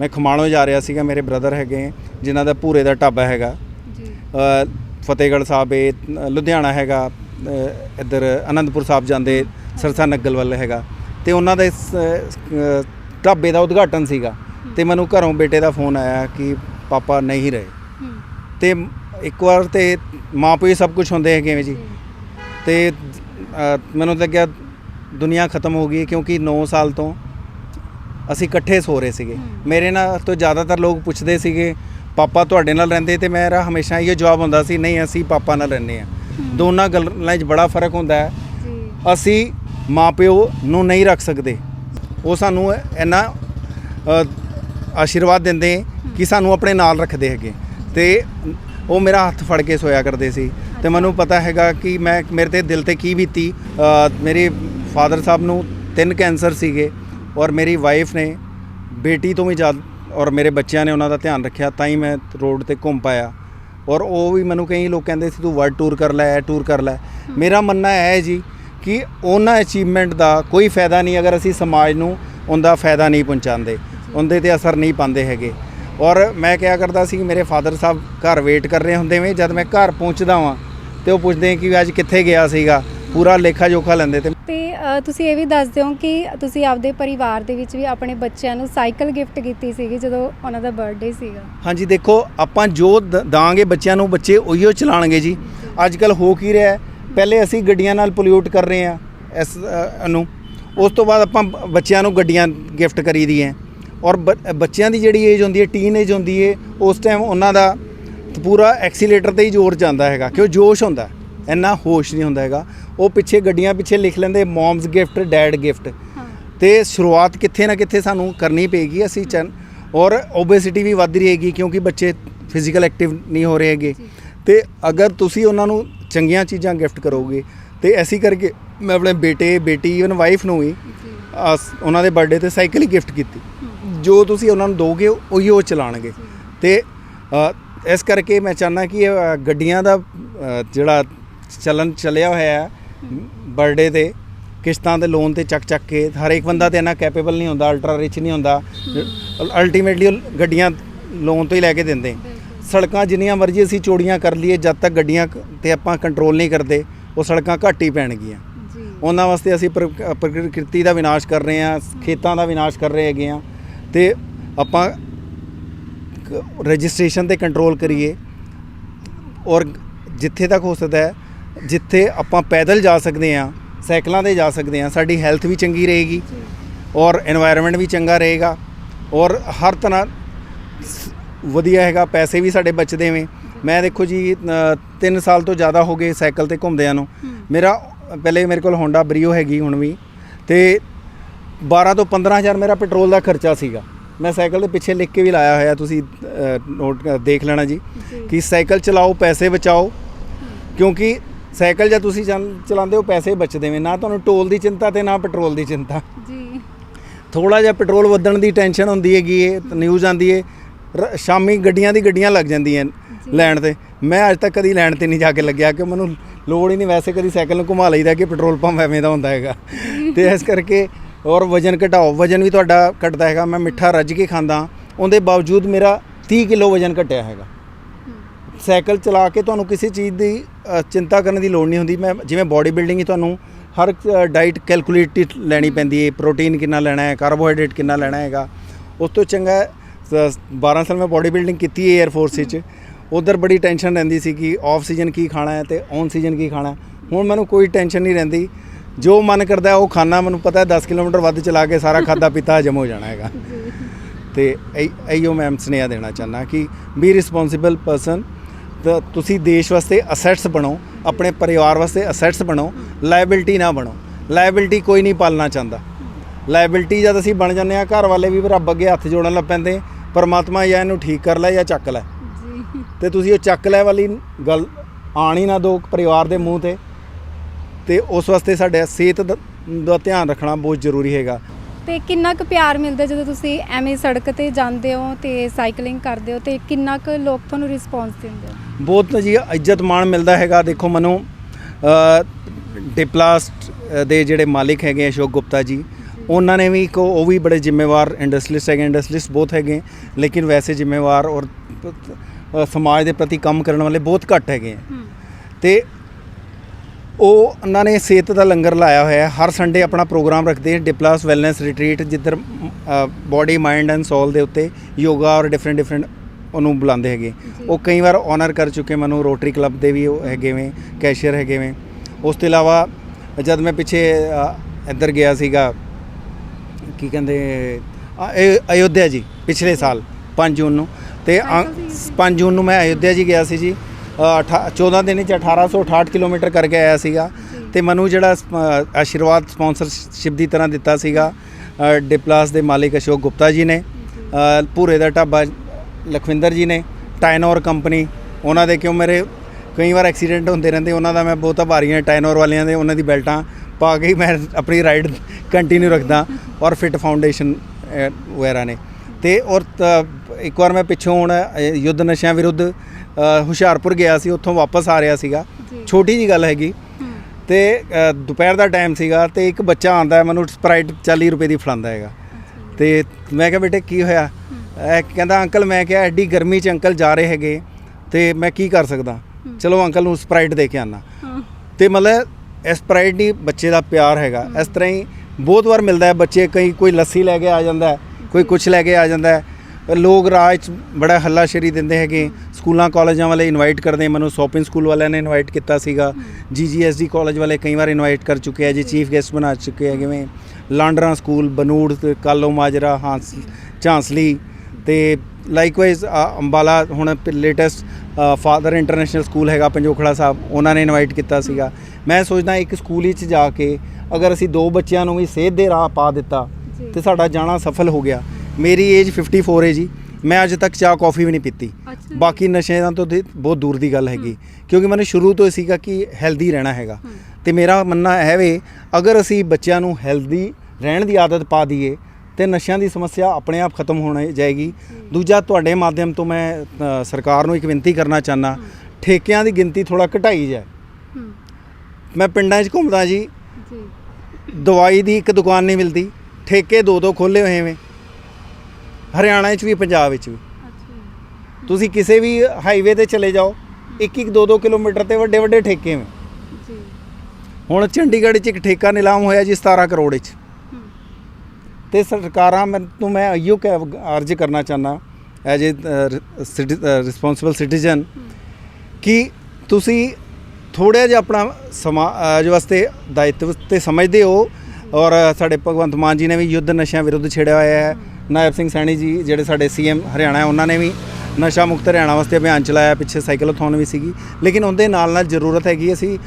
ਮੈਂ ਖਮਾਣੋ ਜਾ ਰਿਹਾ ਸੀਗਾ ਮੇਰੇ ਬ੍ਰਦਰ ਹੈਗੇ ਜਿਨ੍ਹਾਂ ਦਾ ਭੂਰੇ ਦਾ ਢਾਬਾ ਹੈਗਾ। ਜੀ। ਫਤਿਹਗੜ੍ਹ ਸਾਹਿਬ ਏ ਲੁਧਿਆਣਾ ਹੈਗਾ ਇੱਧਰ ਅਨੰਦਪੁਰ ਸਾਹਿਬ ਜਾਂਦੇ ਸਰਸਾ ਨੱਗਲ ਵੱਲ ਹੈਗਾ। ਤੇ ਉਹਨਾਂ ਦੇ ਢਾਬੇ ਦਾ ਉਦਘਾਟਨ ਸੀਗਾ। ਤੇ ਮੈਨੂੰ ਘਰੋਂ ਬੇਟੇ ਦਾ ਫੋਨ ਆਇਆ ਕਿ ਪਾਪਾ ਨਹੀਂ ਰਹੇ। ਹੂੰ। ਤੇ ਇੱਕ ਵਾਰ ਤੇ ਮਾਂ ਪਿਓ ਹੀ ਸਭ ਕੁਝ ਹੁੰਦੇ ਹੈਗੇ ਜੀ। ਤੇ ਮੈਨੂੰ ਲੱਗਿਆ ਦੁਨੀਆ ਖਤਮ ਹੋ ਗਈ ਹੈ ਕਿਉਂਕਿ 9 ਸਾਲ ਤੋਂ ਅਸੀਂ ਇਕੱਠੇ ਸੋ ਰਹੇ ਸੀਗੇ। ਹੂੰ। ਮੇਰੇ ਨਾਲ ਤੋਂ ਜ਼ਿਆਦਾਤਰ ਲੋਕ ਪੁੱਛਦੇ ਸੀਗੇ ਪਾਪਾ ਤੁਹਾਡੇ ਨਾਲ ਰਹਿੰਦੇ ਤੇ ਮੇਰਾ ਹਮੇਸ਼ਾ ਇਹ ਜਵਾਬ ਹੁੰਦਾ ਸੀ ਨਹੀਂ ਅਸੀਂ ਪਾਪਾ ਨਾਲ ਰਹਿੰਦੇ ਆ ਦੋਨਾਂ ਗੱਲਾਂ 'ਚ ਬੜਾ ਫ਼ਰਕ ਹੁੰਦਾ ਹੈ। ਜੀ। ਅਸੀਂ ਮਾਪਿਓ ਨੂੰ ਨਹੀਂ ਰੱਖ ਸਕਦੇ। ਉਹ ਸਾਨੂੰ ਇੰਨਾ ਆਸ਼ੀਰਵਾਦ ਦਿੰਦੇ ਕਿ ਸਾਨੂੰ ਆਪਣੇ ਨਾਲ ਰੱਖਦੇ ਹੈਗੇ। ਤੇ ਉਹ ਮੇਰਾ ਹੱਥ ਫੜ ਕੇ ਸੋਇਆ ਕਰਦੇ ਸੀ। ਤੇ ਮੈਨੂੰ ਪਤਾ ਹੈਗਾ ਕਿ ਮੈਂ ਮੇਰੇ ਤੇ ਦਿਲ ਤੇ ਕੀ ਬੀਤੀ। ਮੇਰੇ ਫਾਦਰ ਸਾਹਿਬ ਨੂੰ ਤਿੰਨ ਕੈਂਸਰ ਸੀਗੇ ਔਰ ਮੇਰੀ ਵਾਈਫ ਨੇ ਬੇਟੀ ਤੋਂ ਵੀ ਜ਼ਿਆਦਾ ਔਰ ਮੇਰੇ ਬੱਚਿਆਂ ਨੇ ਉਹਨਾਂ ਦਾ ਧਿਆਨ ਰੱਖਿਆ, ਤਾਂ ਹੀ ਮੈਂ ਰੋਡ ਤੇ ਘੁੰਮ ਪਾਇਆ। ਔਰ ਉਹ ਵੀ ਮੈਨੂੰ ਕਈ ਲੋਕ ਕਹਿੰਦੇ ਸੀ, ਤੂੰ ਵਰਲਡ ਟੂਰ ਕਰ ਲੈ, ਇਹ ਟੂਰ ਕਰ ਲੈ। ਮੇਰਾ ਮੰਨਣਾ ਹੈ ਜੀ ਕਿ ਉਹਨਾਂ ਅਚੀਵਮੈਂਟ ਦਾ ਕੋਈ ਫਾਇਦਾ ਨਹੀਂ ਅਗਰ ਅਸੀਂ ਸਮਾਜ ਨੂੰ ਉਹਦਾ ਫਾਇਦਾ ਨਹੀਂ ਪਹੁੰਚਾਉਂਦੇ, ਉਹਦੇ ਤੇ ਅਸਰ ਨਹੀਂ ਪਾਉਂਦੇ ਹੈਗੇ। ਔਰ ਮੈਂ ਕਿਹਾ ਕਰਦਾ ਸੀ ਕਿ ਮੇਰੇ ਫਾਦਰ ਸਾਹਿਬ ਘਰ ਵੇਟ ਕਰ ਰਹੇ ਹੁੰਦੇ ਵੇ, ਜਦ ਮੈਂ ਘਰ ਪਹੁੰਚਦਾ ਵਾਂ ਤੇ ਉਹ ਪੁੱਛਦੇ ਕਿ ਅੱਜ ਕਿੱਥੇ ਗਿਆ ਸੀਗਾ, ਪੂਰਾ ਲੇਖਾ ਜੋਖਾ ਲੈਂਦੇ ਤੇ ਤੇ ਅ, ਤੁਸੀਂ ਇਹ ਵੀ ਦੱਸ ਦਿਓ ਕਿ ਤੁਸੀਂ ਆਪਦੇ ਪਰਿਵਾਰ ਦੇ ਵਿੱਚ ਵੀ ਆਪਣੇ ਬੱਚਿਆਂ ਨੂੰ ਸਾਈਕਲ ਗਿਫਟ ਕੀਤੀ ਸੀਗੀ ਜਦੋਂ ਉਹਨਾਂ ਦਾ ਬਰਥਡੇ ਸੀਗਾ। ਹਾਂਜੀ ਦੇਖੋ ਆਪਾਂ ਜੋ ਦ- ਦਾਂਗੇ ਬੱਚਿਆਂ ਨੂੰ ਬੱਚੇ ਉਹੀਓ ਚਲਾਣਗੇ ਜੀ। ਅੱਜ ਕੱਲ ਹੋ ਕੀ ਰਿਹਾ ਹੈ? ਪਹਿਲੇ ਅਸੀਂ ਗੱਡੀਆਂ ਨਾਲ ਪੋਲਿਊਟ ਕਰ ਰਹੇ ਆ ਇਸ ਅ, ਨੂੰ। ਉਸ ਤੋਂ ਬਾਅਦ ਆਪਾਂ ਬ- ਬੱਚਿਆਂ ਨੂੰ ਗੱਡੀਆਂ ਗਿਫਟ ਕਰੀ ਦੀਆਂ ਔਰ ਬ- ਬੱਚਿਆਂ ਦੀ ਜਿਹੜੀ ਏਜ ਹੁੰਦੀ ਹੈ ਟੀਨ ਏਜ ਹੁੰਦੀ ਹੈ ਉਸ ਟਾਈਮ ਉਹਨਾਂ ਦਾ ਪੂਰਾ ਐਕਸੀਲੇਟਰ ਤੇ ਹੀ ਜ਼ੋਰ ਜਾਂਦਾ ਹੈਗਾ ਕਿ ਉਹ ਜੋਸ਼ ਹੁੰਦਾ। ਇੰਨਾ ਹੋਸ਼ ਨਹੀਂ ਹੁੰਦਾ ਹੈਗਾ। ਉਹ ਪਿੱਛੇ ਗੱਡੀਆਂ ਪਿੱਛੇ ਲਿਖ ਲੈਂਦੇ ਮੌਮਸ ਗਿਫਟ ਡੈਡ ਗਿਫਟ ਤੇ ਸ਼ੁਰੂਆਤ ਕਿੱਥੇ ਨਾ ਕਿੱਥੇ ਸਾਨੂੰ ਕਰਨੀ ਪਏਗੀ ਅਸੀਂ ਚਨ। ਔਰ ਓਬੇਸਿਟੀ ਵੀ ਵੱਧ ਰਹੀ ਹੈਗੀ ਕਿਉਂਕਿ ਬੱਚੇ ਫਿਜ਼ੀਕਲ ਐਕਟਿਵ ਨਹੀਂ ਹੋ ਰਹੇ ਹੈਗੇ। ਤੇ ਅਗਰ ਤੁਸੀਂ ਉਹਨਾਂ ਨੂੰ ਚੰਗੀਆਂ ਚੀਜ਼ਾਂ ਗਿਫਟ ਕਰੋਗੇ ਤੇ ਐਸੀ ਕਰਕੇ ਮੈਂ ਆਪਣੇ ਬੇਟੇ ਬੇਟੀ ਇਵਨ ਵਾਈਫ ਨੂੰ ਵੀ ਉਹਨਾਂ ਦੇ ਬਰਥਡੇ ਤੇ ਸਾਈਕਲ ਹੀ ਗਿਫਟ ਕੀਤੀ ਜੋ ਤੁਸੀਂ ਉਹਨਾਂ ਨੂੰ ਦੋਗੇ ਉਹੀ ਉਹ ਚਲਾਣਗੇ ਤੇ ਇਸ ਕਰਕੇ ਮੈਂ ਚਾਹੁੰਦਾ ਕਿ ਗੱਡੀਆਂ ਦਾ ਜਿਹੜਾ ਚੱਲਣ ਚੱਲਿਆ ਹੋਇਆ ਹੈ। ਬਰਥਡੇ ਤੇ ਕਿਸ਼ਤਾਂ ਦੇ ਲੋਨ ਤੇ ਚੱਕ ਚੱਕ ਕੇ ਹਰ ਇੱਕ ਬੰਦਾ ਤੇ ਇੰਨਾ ਕੈਪੇਬਲ ਨਹੀਂ ਹੁੰਦਾ ਅਲਟਰਾ ਰਿਚ ਨਹੀਂ ਹੁੰਦਾ। ਅਲਟੀਮੇਟਲੀ ਗੱਡੀਆਂ ਲੋਨ ਤੋਂ ਹੀ ਲੈ ਕੇ ਦਿੰਦੇ। ਸੜਕਾਂ ਜਿੰਨੀਆਂ ਮਰਜ਼ੀ ਅਸੀਂ ਚੋੜੀਆਂ ਕਰ ਲਈਏ ਜਦ ਤੱਕ ਗੱਡੀਆਂ ਤੇ ਆਪਾਂ ਕੰਟਰੋਲ ਨਹੀਂ ਕਰਦੇ ਉਹ ਸੜਕਾਂ ਘੱਟ ਹੀ ਪੈਣਗੀਆਂ। ਜੀ। ਉਹਨਾਂ ਵਾਸਤੇ ਅਸੀਂ ਪ੍ਰ- ਪ੍ਰਕਿਰਤੀ ਦਾ ਵਿਨਾਸ਼ ਕਰ ਰਹੇ ਹਾਂ ਖੇਤਾਂ ਦਾ ਵਿਨਾਸ਼ ਕਰ ਰਹੇ ਹੈਗੇ ਹਾਂ। ਤੇ ਆਪਾਂ ਰਜਿਸਟ੍ਰੇਸ਼ਨ ਤੇ ਕੰਟਰੋਲ ਕਰੀਏ। ਔਰ ਜਿੱਥੇ ਤੱਕ ਹੋ ਸਕਦਾ ਹੈ ਜਿੱਥੇ ਆਪਾਂ ਪੈਦਲ ਜਾ ਸਕਦੇ ਆ ਸਾਈਕਲਾਂ ਤੇ ਜਾ ਸਕਦੇ ਆ ਸਾਡੀ ਹੈਲਥ ਵੀ ਚੰਗੀ ਰਹੇਗੀ ਔਰ এনवायरमेंट ਵੀ ਚੰਗਾ ਰਹੇਗਾ ਔਰ ਹਰ ਤਰ੍ਹਾਂ ਵਧੀਆ ਹੈਗਾ ਪੈਸੇ ਵੀ ਸਾਡੇ ਬਚਦੇ ਨੇ। ਮੈਂ ਦੇਖੋ ਜੀ 3 ਸਾਲ ਤੋਂ ਜ਼ਿਆਦਾ ਹੋ ਗਏ ਸਾਈਕਲ ਤੇ ਘੁੰਮਦਿਆਂ ਨੂੰ। ਮੇਰਾ ਪਹਿਲੇ ਮੇਰੇ ਕੋਲ ਹੋਂਡਾ ਬਰੀਓ ਹੈਗੀ ਹੁਣ ਵੀ ਤੇ 12 ਤੋਂ 15000 ਮੇਰਾ ਪੈਟਰੋਲ ਦਾ ਖਰਚਾ ਸੀਗਾ। ਮੈਂ ਸਾਈਕਲ ਦੇ ਪਿੱਛੇ ਲਿਖ ਕੇ ਵੀ ਲਾਇਆ ਹੋਇਆ ਤੁਸੀਂ ਨੋਟ ਦੇਖ ਲੈਣਾ ਜੀ ਕਿ ਸਾਈਕਲ ਚਲਾਓ ਪੈਸੇ ਬਚਾਓ ਕਿਉਂਕਿ ਸਾਈਕਲ ਜੇ ਤੁਸੀਂ ਚਲ- ਚਲਾਉਂਦੇ ਹੋ ਪੈਸੇ ਬਚਦੇ ਵੇਂ ਨਾ ਤੁਹਾਨੂੰ ਟੋਲ ਦੀ ਚਿੰਤਾ ਤੇ ਨਾ ਪੈਟਰੋਲ ਦੀ ਚਿੰਤਾ। ਜੀ। ਥੋੜਾ ਜਿਹਾ ਪੈਟਰੋਲ ਵਧਣ ਦੀ ਟੈਨਸ਼ਨ ਹੁੰਦੀ ਹੈਗੀ ਏ ਨਿਊਜ਼ ਆਂਦੀ ਏ। ਰ- ਸ਼ਾਮੀ ਗੱਡੀਆਂ ਦੀ ਗੱਡੀਆਂ ਲੱਗ ਜਾਂਦੀਆਂ ਲੈਣ ਤੇ। ਮੈਂ ਅੱਜ ਤੱਕ ਕਦੀ ਲੈਣ ਤੇ ਨਹੀਂ ਜਾ ਕੇ ਲੱਗਿਆ ਕਿ ਮੈਨੂੰ ਲੋੜ ਹੀ ਨਹੀਂ। ਵੈਸੇ ਕਦੀ ਸਾਈਕਲ ਨੂੰ ਘੁਮਾ ਲਈਦਾ ਕਿ ਪੈਟਰੋਲ ਪੰਪ ਐਵੇਂ ਦਾ ਹੁੰਦਾ ਹੈਗਾ। ਤੇ ਇਸ ਕਰਕੇ ਔਰ ਵਜਨ ਘਟਾਓ। ਵਜਨ ਵੀ ਤੁਹਾਡਾ ਘਟਦਾ ਹੈਗਾ। ਮੈਂ ਮਿੱਠਾ ਰੱਜ ਕੇ ਖਾਂਦਾ। ਉਹਦੇ ਬਾਵਜੂਦ ਮੇਰਾ 30 ਕਿਲੋ ਵਜਨ ਘਟਿਆ ਹੈਗਾ। ਸਾਈਕਲ ਚਲਾ ਕੇ ਤੁਹਾਨੂੰ ਕਿਸੇ ਚੀਜ਼ ਦੀ ਚਿੰਤਾ ਕਰਨ ਦੀ ਲੋੜ ਨਹੀਂ ਹੁੰਦੀ। ਮੈਂ ਜਿਵੇਂ ਬਾਡੀ ਬਿਲਡਿੰਗ ਹੀ ਤੁਹਾਨੂੰ ਹਰ ਡਾਈਟ ਕੈਲਕੂਲੇਟਡ ਲੈਣੀ ਪੈਂਦੀ ਹੈ ਪ੍ਰੋਟੀਨ ਕਿੰਨਾ ਲੈਣਾ ਹੈ ਕਾਰਬੋਹਾਈਡਰੇਟ ਕਿੰਨਾ ਲੈਣਾ ਹੈਗਾ। ਉਸ ਤੋਂ ਚੰਗਾ ਹੈ, ਸ- 12 ਸਾਲ ਮੈਂ ਬਾਡੀ ਬਿਲਡਿੰਗ ਕੀਤੀ ਹੈ 에ਅਰ ਫੋਰਸ ਵਿੱਚ। ਉਧਰ ਬੜੀ ਟੈਨਸ਼ਨ ਰਹਿੰਦੀ ਸੀ ਕਿ ਆਫ ਸੀਜ਼ਨ ਕੀ ਖਾਣਾ ਹੈ ਤੇ ਔਨ ਸੀਜ਼ਨ ਕੀ ਖਾਣਾ। ਹੁਣ ਮੈਨੂੰ ਕੋਈ ਟੈਨਸ਼ਨ ਨਹੀਂ ਰਹਿੰਦੀ। ਜੋ ਮਨ ਕਰਦਾ ਉਹ ਖਾਣਾ ਮੈਨੂੰ ਪਤਾ ਹੈ 10 ਕਿਲੋਮੀਟਰ ਵੱਧ ਚਲਾ ਕੇ ਸਾਰਾ ਖਾਦਾ ਪੀਤਾ ਹਜਮ ਹੋ ਜਾਣਾ ਹੈਗਾ। ਤੇ ਇਹ- ਮੈਂ ਸੁਨੇਹਾ ਦੇਣਾ ਚਾਹੁੰਦਾ ਕਿ ਬੀ ਰਿਸਪੌਂਸਿਬਲ ਪਰਸਨ ਤਾਂ ਤੁਸੀਂ ਦੇਸ਼ ਵਾਸਤੇ ਅਸੈਟਸ ਬਣੋ, ਆਪਣੇ ਪਰਿਵਾਰ ਵਾਸਤੇ ਅਸੈਟਸ ਬਣੋ ਲਾਇਬਿਲਟੀ ਨਾ ਬਣੋ। ਲਾਇਬਿਲਟੀ ਕੋਈ ਨਹੀਂ ਪਾਲਣਾ ਚਾਹੁੰਦਾ। ਲਾਇਬਿਲਟੀ ਜਦ ਅਸੀਂ ਬਣ ਜਾਂਦੇ ਆ ਘਰ ਵਾਲੇ ਵੀ ਰੱਬ ਅੱਗੇ ਹੱਥ ਜੋੜਨ ਲੱਗ ਪੈਂਦੇ, ਪਰਮਾਤਮਾ ਜਾਂ ਇਹਨੂੰ ਠੀਕ ਕਰ ਲੈ ਜਾਂ ਚੱਕ ਲੈ। ਜੀ ਤੇ ਤੁਸੀਂ ਉਹ ਚੱਕ ਲੈ ਵਾਲੀ ਗੱਲ ਆਣ ਨਾ ਦੋ ਪਰਿਵਾਰ ਦੇ ਮੂੰਹ ਤੇ। ਤੇ ਉਸ ਵਾਸਤੇ ਸਾਡੇ ਸਿਹਤ ਦਾ ਦਾ ਧਿਆਨ ਰੱਖਣਾ ਬਹੁਤ ਜ਼ਰੂਰੀ ਹੈਗਾ। ਤੇ ਕਿੰਨਾ ਕੁ ਪਿਆਰ ਮਿਲਦਾ ਜਦੋਂ ਤੁਸੀਂ ਐਵੇਂ ਸੜਕ ਤੇ ਜਾਂਦੇ ਹੋ ਤੇ ਸਾਈਕਲਿੰਗ ਕਰਦੇ ਹੋ ਤੇ ਕਿੰਨਾ ਕੁ ਲੋਕ ਤੁਹਾਨੂੰ ਰਿਸਪੌਂਸ ਦਿੰਦੇ ਹੋ? ਬਹੁਤ ਜੀ ਇੱਜ਼ਤ ਮਾਣ ਮਿਲਦਾ ਹੈਗਾ। ਦੇਖੋ ਮੈਨੂੰ ਡਿਪਲਾਸਟ ਦੇ ਜਿਹੜੇ ਮਾਲਿਕ ਹੈਗੇ ਅਸ਼ੋਕ ਗੁਪਤਾ ਜੀ ਉਹਨਾਂ ਨੇ ਵੀ ਕੋ ਉਹ ਵੀ ਬੜੇ ਜ਼ਿੰਮੇਵਾਰ ਇੰਡਸਟਰੀਲਿਸਟ ਹੈਗੇ ਇੰਡਸਟਰੀਲਿਸਟ ਬਹੁਤ ਹੈਗੇ ਲੇਕਿਨ ਵੈਸੇ ਜ਼ਿੰਮੇਵਾਰ ਔਰ ਸਮਾਜ ਦੇ ਪ੍ਰਤੀ ਕੰਮ ਕਰਨ ਵਾਲੇ ਬਹੁਤ ਘੱਟ ਹੈਗੇ ਤੇ ਉਹ ਉਹਨਾਂ ਨੇ ਸਿਹਤ ਦਾ ਲੰਗਰ ਲਾਇਆ ਹੋਇਆ ਹੈ। ਹਰ ਸੰਡੇ ਆਪਣਾ ਪ੍ਰੋਗਰਾਮ ਰੱਖਦੇ ਹਨ ਡਿਪਲਾਸ ਵੈਲਨੈਸ ਰਿਟਰੀਟ ਜਿੱਧਰ ਬਾਡੀ ਮਾਈਂਡ ਐਂਡ ਸੋਲ ਦੇ ਉੱਤੇ ਯੋਗਾ ਔਰ ਡਿਫਰੈਂਟ ਡਿਫਰੈਂਟ ਉਹਨੂੰ ਬੁਲਾਉਂਦੇ ਹੈਗੇ। ਉਹ ਕਈ ਵਾਰ ਓਨਰ ਕਰ ਚੁੱਕੇ ਮੈਨੂੰ ਰੋਟਰੀ ਕਲੱਬ ਦੇ ਵੀ ਉਹ ਹੈਗੇ ਵੇ ਕੈਸ਼ੀਅਰ ਹੈਗੇ ਵੇ। ਉਸ ਤੋਂ ਇਲਾਵਾ ਜਦ ਮੈਂ ਪਿੱਛੇ ਇੱਧਰ ਗਿਆ ਸੀਗਾ ਕੀ ਕਹਿੰਦੇ ਅਯੋਧਿਆ ਜੀ ਪਿਛਲੇ ਸਾਲ 5 ਜੂਨ ਨੂੰ। ਤੇ ਸਾਈਕਲ ਤੇ ਗਏ 5 ਜੂਨ ਨੂੰ ਮੈਂ ਅਯੋਧਿਆ ਜੀ ਗਿਆ ਸੀ ਜੀ। ਅ, ਅਠਾ- 14 ਦਿਨ ਚ 1868 ਕਿਲੋਮੀਟਰ ਕਰਕੇ ਆਇਆ ਸੀਗਾ। ਤੇ ਮੈਨੂੰ ਜਿਹੜਾ ਆਸ਼ੀਰਵਾਦ ਸਪਾਂਸਰਸ਼ਿਪ ਦੀ ਤਰ੍ਹਾਂ ਦਿੱਤਾ ਸੀਗਾ ਡਿਪਲਾਸ ਦੇ ਮਾਲਿਕ ਅਸ਼ੋਕ ਗੁਪਤਾ ਜੀ ਨੇ। ਭੂਰੇ ਦਾ ਢਾਬਾ ਲਖਵਿੰਦਰ ਜੀ ਨੇ ਟਾਈਨੋਰ ਕੰਪਨੀ ਉਹਨਾਂ ਦੇ ਕਿਉਂ ਮੇਰੇ ਕਈ ਵਾਰ ਐਕਸੀਡੈਂਟ ਹੁੰਦੇ ਰਹਿੰਦੇ ਉਹਨਾਂ ਦਾ ਮੈਂ ਬਹੁਤ ਆਭਾਰੀ ਹਾਂ ਟਾਈਨੋਰ ਵਾਲਿਆਂ ਦੇ ਉਹਨਾਂ ਦੀ ਬੈਲਟਾਂ ਪਾ ਕੇ ਮੈਂ ਆਪਣੀ ਰਾਈਡ ਕੰਟੀਨਿਊ ਰੱਖਦਾ ਔਰ ਫਿਟ ਫਾਊਂਡੇਸ਼ਨ ਵਗੈਰਾ ਨੇ। ਤੇ ਔਰ ਇੱਕ ਵਾਰ ਮੈਂ ਪਿੱਛੋਂ ਹੁਣ ਯੁੱਧ ਨਸ਼ਿਆਂ ਵਿਰੁੱਧ ਹੁਸ਼ਿਆਰਪੁਰ ਗਿਆ ਸੀ ਉੱਥੋਂ ਵਾਪਸ ਆ ਰਿਹਾ ਸੀਗਾ। ਛੋਟੀ ਜੀ ਗੱਲ ਹੈਗੀ। ਤੇ ਦੁਪਹਿਰ ਦਾ ਟਾਈਮ ਸੀਗਾ ਤੇ ਇੱਕ ਬੱਚਾ ਆਂਦਾ ਮੈਨੂੰ ਸਪਰਾਈਟ 40 ਰੁਪਏ ਦੀ ਫੜਾਉਂਦਾ ਹੈਗਾ। ਤੇ ਮੈਂ ਕਿਹਾ ਬੇਟੇ ਕੀ ਹੋਇਆ? ਇਹ ਕਹਿੰਦਾ ਅੰਕਲ ਮੈਂ ਕਿਹਾ ਐਡੀ ਗਰਮੀ 'ਚ ਅੰਕਲ ਜਾ ਰਹੇ ਹੈਗੇ ਤੇ ਮੈਂ ਕੀ ਕਰ ਸਕਦਾ? ਚਲੋ ਅੰਕਲ ਨੂੰ ਸਪਰਾਈਟ ਦੇ ਕੇ ਆਨਾ। ਤੇ ਮਤਲਬ ਇਸ ਸਪਰਾਈਟ ਦੀ ਬੱਚੇ ਦਾ ਪਿਆਰ ਹੈਗਾ। ਇਸ ਤਰ੍ਹਾਂ ਹੀ ਬਹੁਤ ਵਾਰ ਮਿਲਦਾ ਹੈ ਬੱਚੇ ਕਈ ਕੋਈ ਲੱਸੀ ਲੈ ਕੇ ਆ ਜਾਂਦਾ ਕੋਈ ਕੁਝ ਲੈ ਕੇ ਆ ਜਾਂਦਾ ਲੋਕ ਰਾਹ 'ਚ ਬੜਾ ਹੱਲਾਸ਼ੇਰੀ ਦਿੰਦੇ ਹੈਗੇ। ਸਕੂਲਾਂ ਕਾਲਜਾਂ ਵਾਲੇ ਇਨਵਾਈਟ ਕਰਦੇ ਮੈਨੂੰ ਸ਼ੋਪਿੰਗ ਸਕੂਲ ਵਾਲਿਆਂ ਨੇ ਇਨਵਾਈਟ ਕੀਤਾ ਸੀਗਾ। ਜੀਜੀਐਸਡੀ ਕਾਲਜ ਵਾਲੇ ਕਈ ਵਾਰ ਇਨਵਾਈਟ ਕਰ ਚੁੱਕੇ ਆ ਜੀ। ਚੀਫ ਗੈਸਟ ਬਣਾ ਚੁੱਕੇ ਆ ਜਿਵੇਂ ਲਾਂਡਰਾ ਸਕੂਲ ਬਨੂੜ ਕਾਲੋ ਮਾਜਰਾ ਹਾਂਸ ਝਾਂਸਲੀ। ਤੇ ਲਾਈਕਵਾਈਜ਼ ਅੰਬਾਲਾ ਹੁਣ ਲੇਟੈਸਟ ਫਾਦਰ ਇੰਟਰਨੈਸ਼ਨਲ ਸਕੂਲ ਹੈਗਾ ਪੰਜੋਖੜਾ ਸਾਹਿਬ ਉਹਨਾਂ ਨੇ ਇਨਵਾਈਟ ਕੀਤਾ ਸੀਗਾ। ਮੈਂ ਸੋਚਦਾ ਇੱਕ ਸਕੂਲ ਵਿੱਚ ਜਾ ਕੇ ਅਗਰ ਅਸੀਂ ਦੋ ਬੱਚਿਆਂ ਨੂੰ ਵੀ ਸੇਧ ਦੇ ਰਾਹ ਪਾ ਦਿੱਤਾ। ਤੇ ਸਾਡਾ ਜਾਣਾ ਸਫਲ ਹੋ ਗਿਆ। ਮੇਰੀ ਏਜ 54 ਹੈ ਜੀ। ਮੈਂ ਅੱਜ ਤੱਕ ਚਾਹ ਕੌਫੀ ਵੀ ਨਹੀਂ ਪੀਤੀ। ਬਾਕੀ ਨਸ਼ਿਆਂ ਤੋਂ ਤੇ ਬਹੁਤ ਦੂਰ ਦੀ ਗੱਲ ਹੈਗੀ। ਕਿਉਂਕਿ ਮੈਨੂੰ ਸ਼ੁਰੂ ਤੋਂ ਹੀ ਸੀਗਾ ਕਿ ਹੈਲਦੀ ਰਹਿਣਾ ਹੈਗਾ। ਤੇ ਮੇਰਾ ਮੰਨਣਾ ਹੈ ਵੇ ਅਗਰ ਅਸੀਂ ਬੱਚਿਆਂ ਨੂੰ ਹੈਲਦੀ ਰਹਿਣ ਦੀ ਆਦਤ ਪਾ ਦਈਏ ਤੇ ਨਸ਼ਿਆਂ ਦੀ ਸਮੱਸਿਆ ਆਪਣੇ ਆਪ ਖਤਮ ਹੋਣ ਜਾਏਗੀ। ਦੂਜਾ ਤੁਹਾਡੇ ਮਾਧਿਅਮ ਤੋਂ ਮੈਂ ਅ, ਸਰਕਾਰ ਨੂੰ ਇੱਕ ਬੇਨਤੀ ਕਰਨਾ ਚਾਹਨਾ ਠੇਕਿਆਂ ਦੀ ਗਿਣਤੀ ਥੋੜਾ ਘਟਾਈ ਜਾਏ। ਹੂੰ। ਮੈਂ ਪਿੰਡਾਂ 'ਚ ਘੁੰਮਦਾ ਜੀ। ਜੀ। ਦਵਾਈ ਦੀ ਇੱਕ ਦੁਕਾਨ ਨਹੀਂ ਮਿਲਦੀ। ਠੇਕੇ ਦੋ ਦੋ ਖੋਲੇ ਹੋਏ ਨੇ। ਹਰਿਆਣਾ 'ਚ ਵੀ ਪੰਜਾਬ ਵਿੱਚ ਵੀ। ਅੱਛਾ। ਤੁਸੀਂ ਕਿਸੇ ਵੀ ਹਾਈਵੇ ਤੇ ਚਲੇ ਜਾਓ ਇੱਕ ਇੱਕ ਦੋ ਦੋ ਕਿਲੋਮੀਟਰ ਤੇ ਵੱਡੇ ਵੱਡੇ ਠੇਕੇ ਨੇ। ਜੀ। ਹੁਣ ਚੰਡੀਗੜ੍ਹ 'ਚ ਇੱਕ ਠੇਕਾ ਨਿਲਾਮ ਹੋਇਆ ਜੀ 17 ਕਰੋੜ ਵਿੱਚ। ਹੂੰ ਤੇ ਸਰਕਾਰਾਂ ਮੈਨੂੰ ਮੈਂ ਇਹੋ ਕਹਿ ਅਰਜ਼ ਕਰਨਾ ਚਾਹਨਾ ਐਜ ਏ ਰਿਸਪੌਂਸਿਬਲ ਸਿਟੀਜ਼ਨ ਕਿ ਤੁਸੀਂ ਥੋੜ੍ਹਾ ਜਿਹਾ ਆਪਣਾ ਸਮਾਜ ਵਾਸਤੇ ਦਾਇਤਵ ਤੇ ਸਮਝਦੇ ਹੋ ਔਰ ਸਾਡੇ ਭਗਵੰਤ ਮਾਨ ਜੀ ਨੇ ਵੀ ਯੁੱਧ ਨਸ਼ਿਆਂ ਵਿਰੁੱਧ ਛੇੜਿਆ ਹੋਇਆ ਹੈ। ਨਾਇਬ ਸਿੰਘ ਸੈਣੀ ਜੀ ਜਿਹੜੇ ਸਾਡੇ ਸੀਐਮ ਹਰਿਆਣਾ ਉਹਨਾਂ ਨੇ ਵੀ ਨਸ਼ਾ ਮੁਕਤ ਹਰਿਆਣਾ ਵਾਸਤੇ ਅਭਿਆਨ ਚਲਾਇਆ, ਪਿੱਛੇ ਸਾਈਕਲੋਥੋਨ ਵੀ ਸੀਗੀ। ਲੇਕਿਨ ਉਹਦੇ ਨਾਲ ਨਾਲ ਜ਼ਰੂਰਤ ਹੈਗੀ ਅਸੀਂ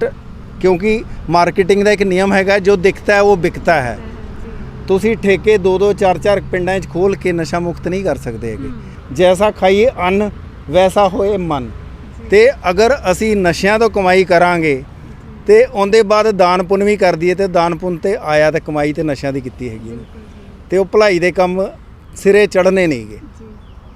ਟ- ਕਿਉਂਕਿ ਮਾਰਕੀਟਿੰਗ ਦਾ ਇੱਕ ਨਿਯਮ ਹੈਗਾ, ਜੋ ਦਿਖਦਾ ਹੈ, ਉਹ ਵਿਕਤਾ ਹੈ। ਤੁਸੀਂ ਠੇਕੇ ਦੋ ਦੋ, ਚਾਰ ਚਾਰ ਪਿੰਡਾਂ 'ਚ ਖੋਲ ਕੇ ਨਸ਼ਾ ਮੁਕਤ ਨਹੀਂ ਕਰ ਸਕਦੇ ਹੈਗੇ। ਜੈਸਾ ਖਾਈਏ ਅੰਨ, ਵੈਸਾ ਹੋਏ ਮਨ। ਤੇ ਅਗਰ ਅਸੀਂ ਨਸ਼ਿਆਂ ਤੋਂ ਕਮਾਈ ਕਰਾਂਗੇ, ਤੇ ਉਹਦੇ ਬਾਅਦ ਦਾਨ ਪੁੰਨ ਵੀ ਕਰ ਦਈਏ, ਤੇ ਦਾਨ ਪੁੰਨ ਤੇ ਆਇਆ ਤੇ ਕਮਾਈ ਤੇ ਨਸ਼ਿਆਂ ਦੀ ਕੀਤੀ ਹੈਗੀ ਹੈ ਤੇ ਉਹ ਭਲਾਈ ਦੇ ਕੰਮ ਸਿਰੇ ਚੜਨੇ ਨਹੀਂਗੇ ਜੀ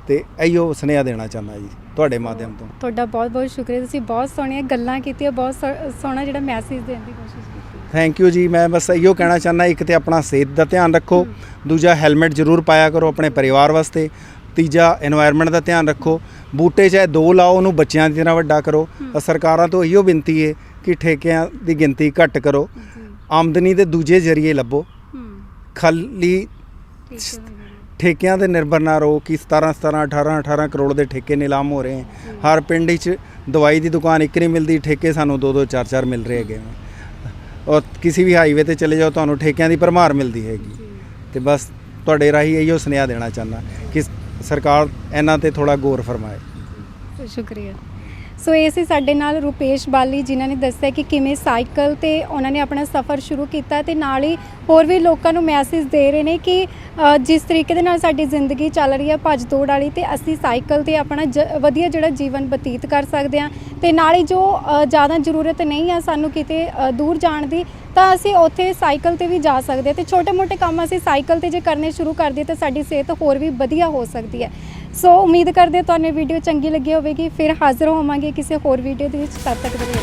ਤੇ ਇਹੋ ਸੁਨੇਹਾ ਦੇਣਾ ਚਾਹੁੰਦਾ ਜੀ, ਤੁਹਾਡੇ ਮਾਧਿਅਮ ਤੋਂ। ਤੁਹਾਡਾ ਬਹੁਤ ਬਹੁਤ ਸ਼ੁਕਰੀਆ, ਤੁਸੀਂ ਬਹੁਤ ਸੋਹਣੀਆਂ ਗੱਲਾਂ ਕੀਤੀਆਂ, ਬਹੁਤ ਸੋ- ਸੋਹਣਾ ਜਿਹੜਾ ਮੈਸੇਜ ਦੇਣ ਦੀ ਕੋਸ਼ਿਸ਼ ਕੀਤੀ। ਥੈਂਕ ਯੂ ਜੀ ਮੈਂ ਬਸ ਇਹੋ ਕਹਿਣਾ ਚਾਹੁੰਦਾ ਇੱਕ ਤੇ ਆਪਣਾ ਸਿਹਤ ਦਾ ਧਿਆਨ ਰੱਖੋ ਦੂਜਾ ਹੈਲਮਟ ਜ਼ਰੂਰ ਪਾਇਆ ਕਰੋ ਆਪਣੇ ਪਰਿਵਾਰ ਵਾਸਤੇ ਤੀਜਾ এনवायरमेंट ਦਾ ਧਿਆਨ ਰੱਖੋ ਬੂਟੇ ਚਾਹੇ ਦੋ ਲਾਓ ਉਹਨੂੰ ਬੱਚਿਆਂ ਦੀ ਤਰ੍ਹਾਂ ਵੱਡਾ ਕਰੋ ਸਰਕਾਰਾਂ ਤੋਂ ਇਹੋ ਬੇਨਤੀ ਹੈ ਕਿ ਠੇਕਿਆਂ ਦੀ ਗਿਣਤੀ ਘੱਟ ਕਰੋ ਆਮਦਨੀ ਦੇ ਦੂਜੇ ਜ਼ਰੀਏ ਲੱਭੋ। ਖਾਲੀ ਠੇਕਿਆਂ ਦੇ ਨਿਰਭਰ ਨਾ ਰਹੋ ਕਿ 17 17 18 18 ਕਰੋੜ ਦੇ ਠੇਕੇ ਨਿਲਾਮ ਹੋ ਰਹੇ ਹਨ ਹਰ ਪਿੰਡ ਵਿੱਚ ਦਵਾਈ ਦੀ ਦੁਕਾਨ ਇੱਕ ਨਹੀਂ ਮਿਲਦੀ ਠੇਕੇ ਸਾਨੂੰ ਦੋ ਦੋ ਚਾਰ ਚਾਰ ਮਿਲ ਰਹੇ ਹੈਗੇ ਔਰ ਕਿਸੇ ਵੀ ਹਾਈਵੇ ਤੇ ਚਲੇ ਜਾਓ ਤੁਹਾਨੂੰ ਠੇਕਿਆਂ ਦੀ ਭਰਮਾਰ ਮਿਲਦੀ ਹੈਗੀ। ਤੇ ਬਸ ਤੁਹਾਡੇ ਰਾਹੀਂ ਇਹੋ ਸੁਨੇਹਾ ਦੇਣਾ ਚਾਹੁੰਦਾ ਕਿ ਸਰਕਾਰ ਇਹਨਾਂ ਤੇ ਥੋੜਾ ਗੌਰ ਫਰਮਾਏ। ਸ਼ੁਕਰੀਆ। ਸੋ ਇਹ ਸੀ ਸਾਡੇ ਨਾਲ ਰੂਪੇਸ਼ ਬਾਲੀ ਜਿਨ੍ਹਾਂ ਨੇ ਦੱਸਿਆ ਕਿ ਕਿਵੇਂ ਸਾਈਕਲ ਤੇ ਉਹਨਾਂ ਨੇ ਆਪਣਾ ਸਫ਼ਰ ਸ਼ੁਰੂ ਕੀਤਾ ਤੇ ਨਾਲ ਹੀ ਹੋਰ ਵੀ ਲੋਕਾਂ ਨੂੰ ਮੈਸੇਜ ਦੇ ਰਹੇ ਨੇ ਕਿ ਜਿਸ ਤਰੀਕੇ ਦੇ ਨਾਲ ਸਾਡੀ ਜ਼ਿੰਦਗੀ ਚੱਲ ਰਹੀ ਹੈ ਭੱਜ ਦੌੜ ਵਾਲੀ ਤੇ ਅਸੀਂ ਸਾਈਕਲ ਤੇ ਆਪਣਾ ਜ- ਵਧੀਆ ਜਿਹੜਾ ਜੀਵਨ ਬਤੀਤ ਕਰ ਸਕਦੇ ਹਾਂ ਤੇ ਨਾਲ ਹੀ ਜੋ ਜ਼ਿਆਦਾ ਜ਼ਰੂਰਤ ਨਹੀਂ ਆ ਸਾਨੂੰ ਕਿਤੇ ਦੂਰ ਜਾਣ ਦੀ ਤਾਂ ਅਸੀਂ ਉੱਥੇ ਸਾਈਕਲ ਤੇ ਵੀ ਜਾ ਸਕਦੇ ਹਾਂ ਤੇ ਛੋਟੇ-ਮੋਟੇ ਕੰਮ ਅਸੀਂ ਸਾਈਕਲ ਤੇ ਜੇ ਕਰਨੇ ਸ਼ੁਰੂ ਕਰ ਦਈਏ ਤਾਂ ਸਾਡੀ ਸਿਹਤ ਹੋਰ ਵੀ ਵਧੀਆ ਹੋ ਸਕਦੀ ਹੈ। ਸੋ ਉਮੀਦ ਕਰਦੇ ਤੁਹਾਨੂੰ ਵੀਡੀਓ ਚੰਗੀ ਲੱਗੀ ਹੋਵੇਗੀ। ਫਿਰ ਹਾਜ਼ਰ ਹੋਵਾਂਗੇ ਕਿਸੇ ਹੋਰ ਵੀਡੀਓ ਦੇ ਵਿੱਚ। ਤਦ ਤੱਕ ਦੇ ਲਈ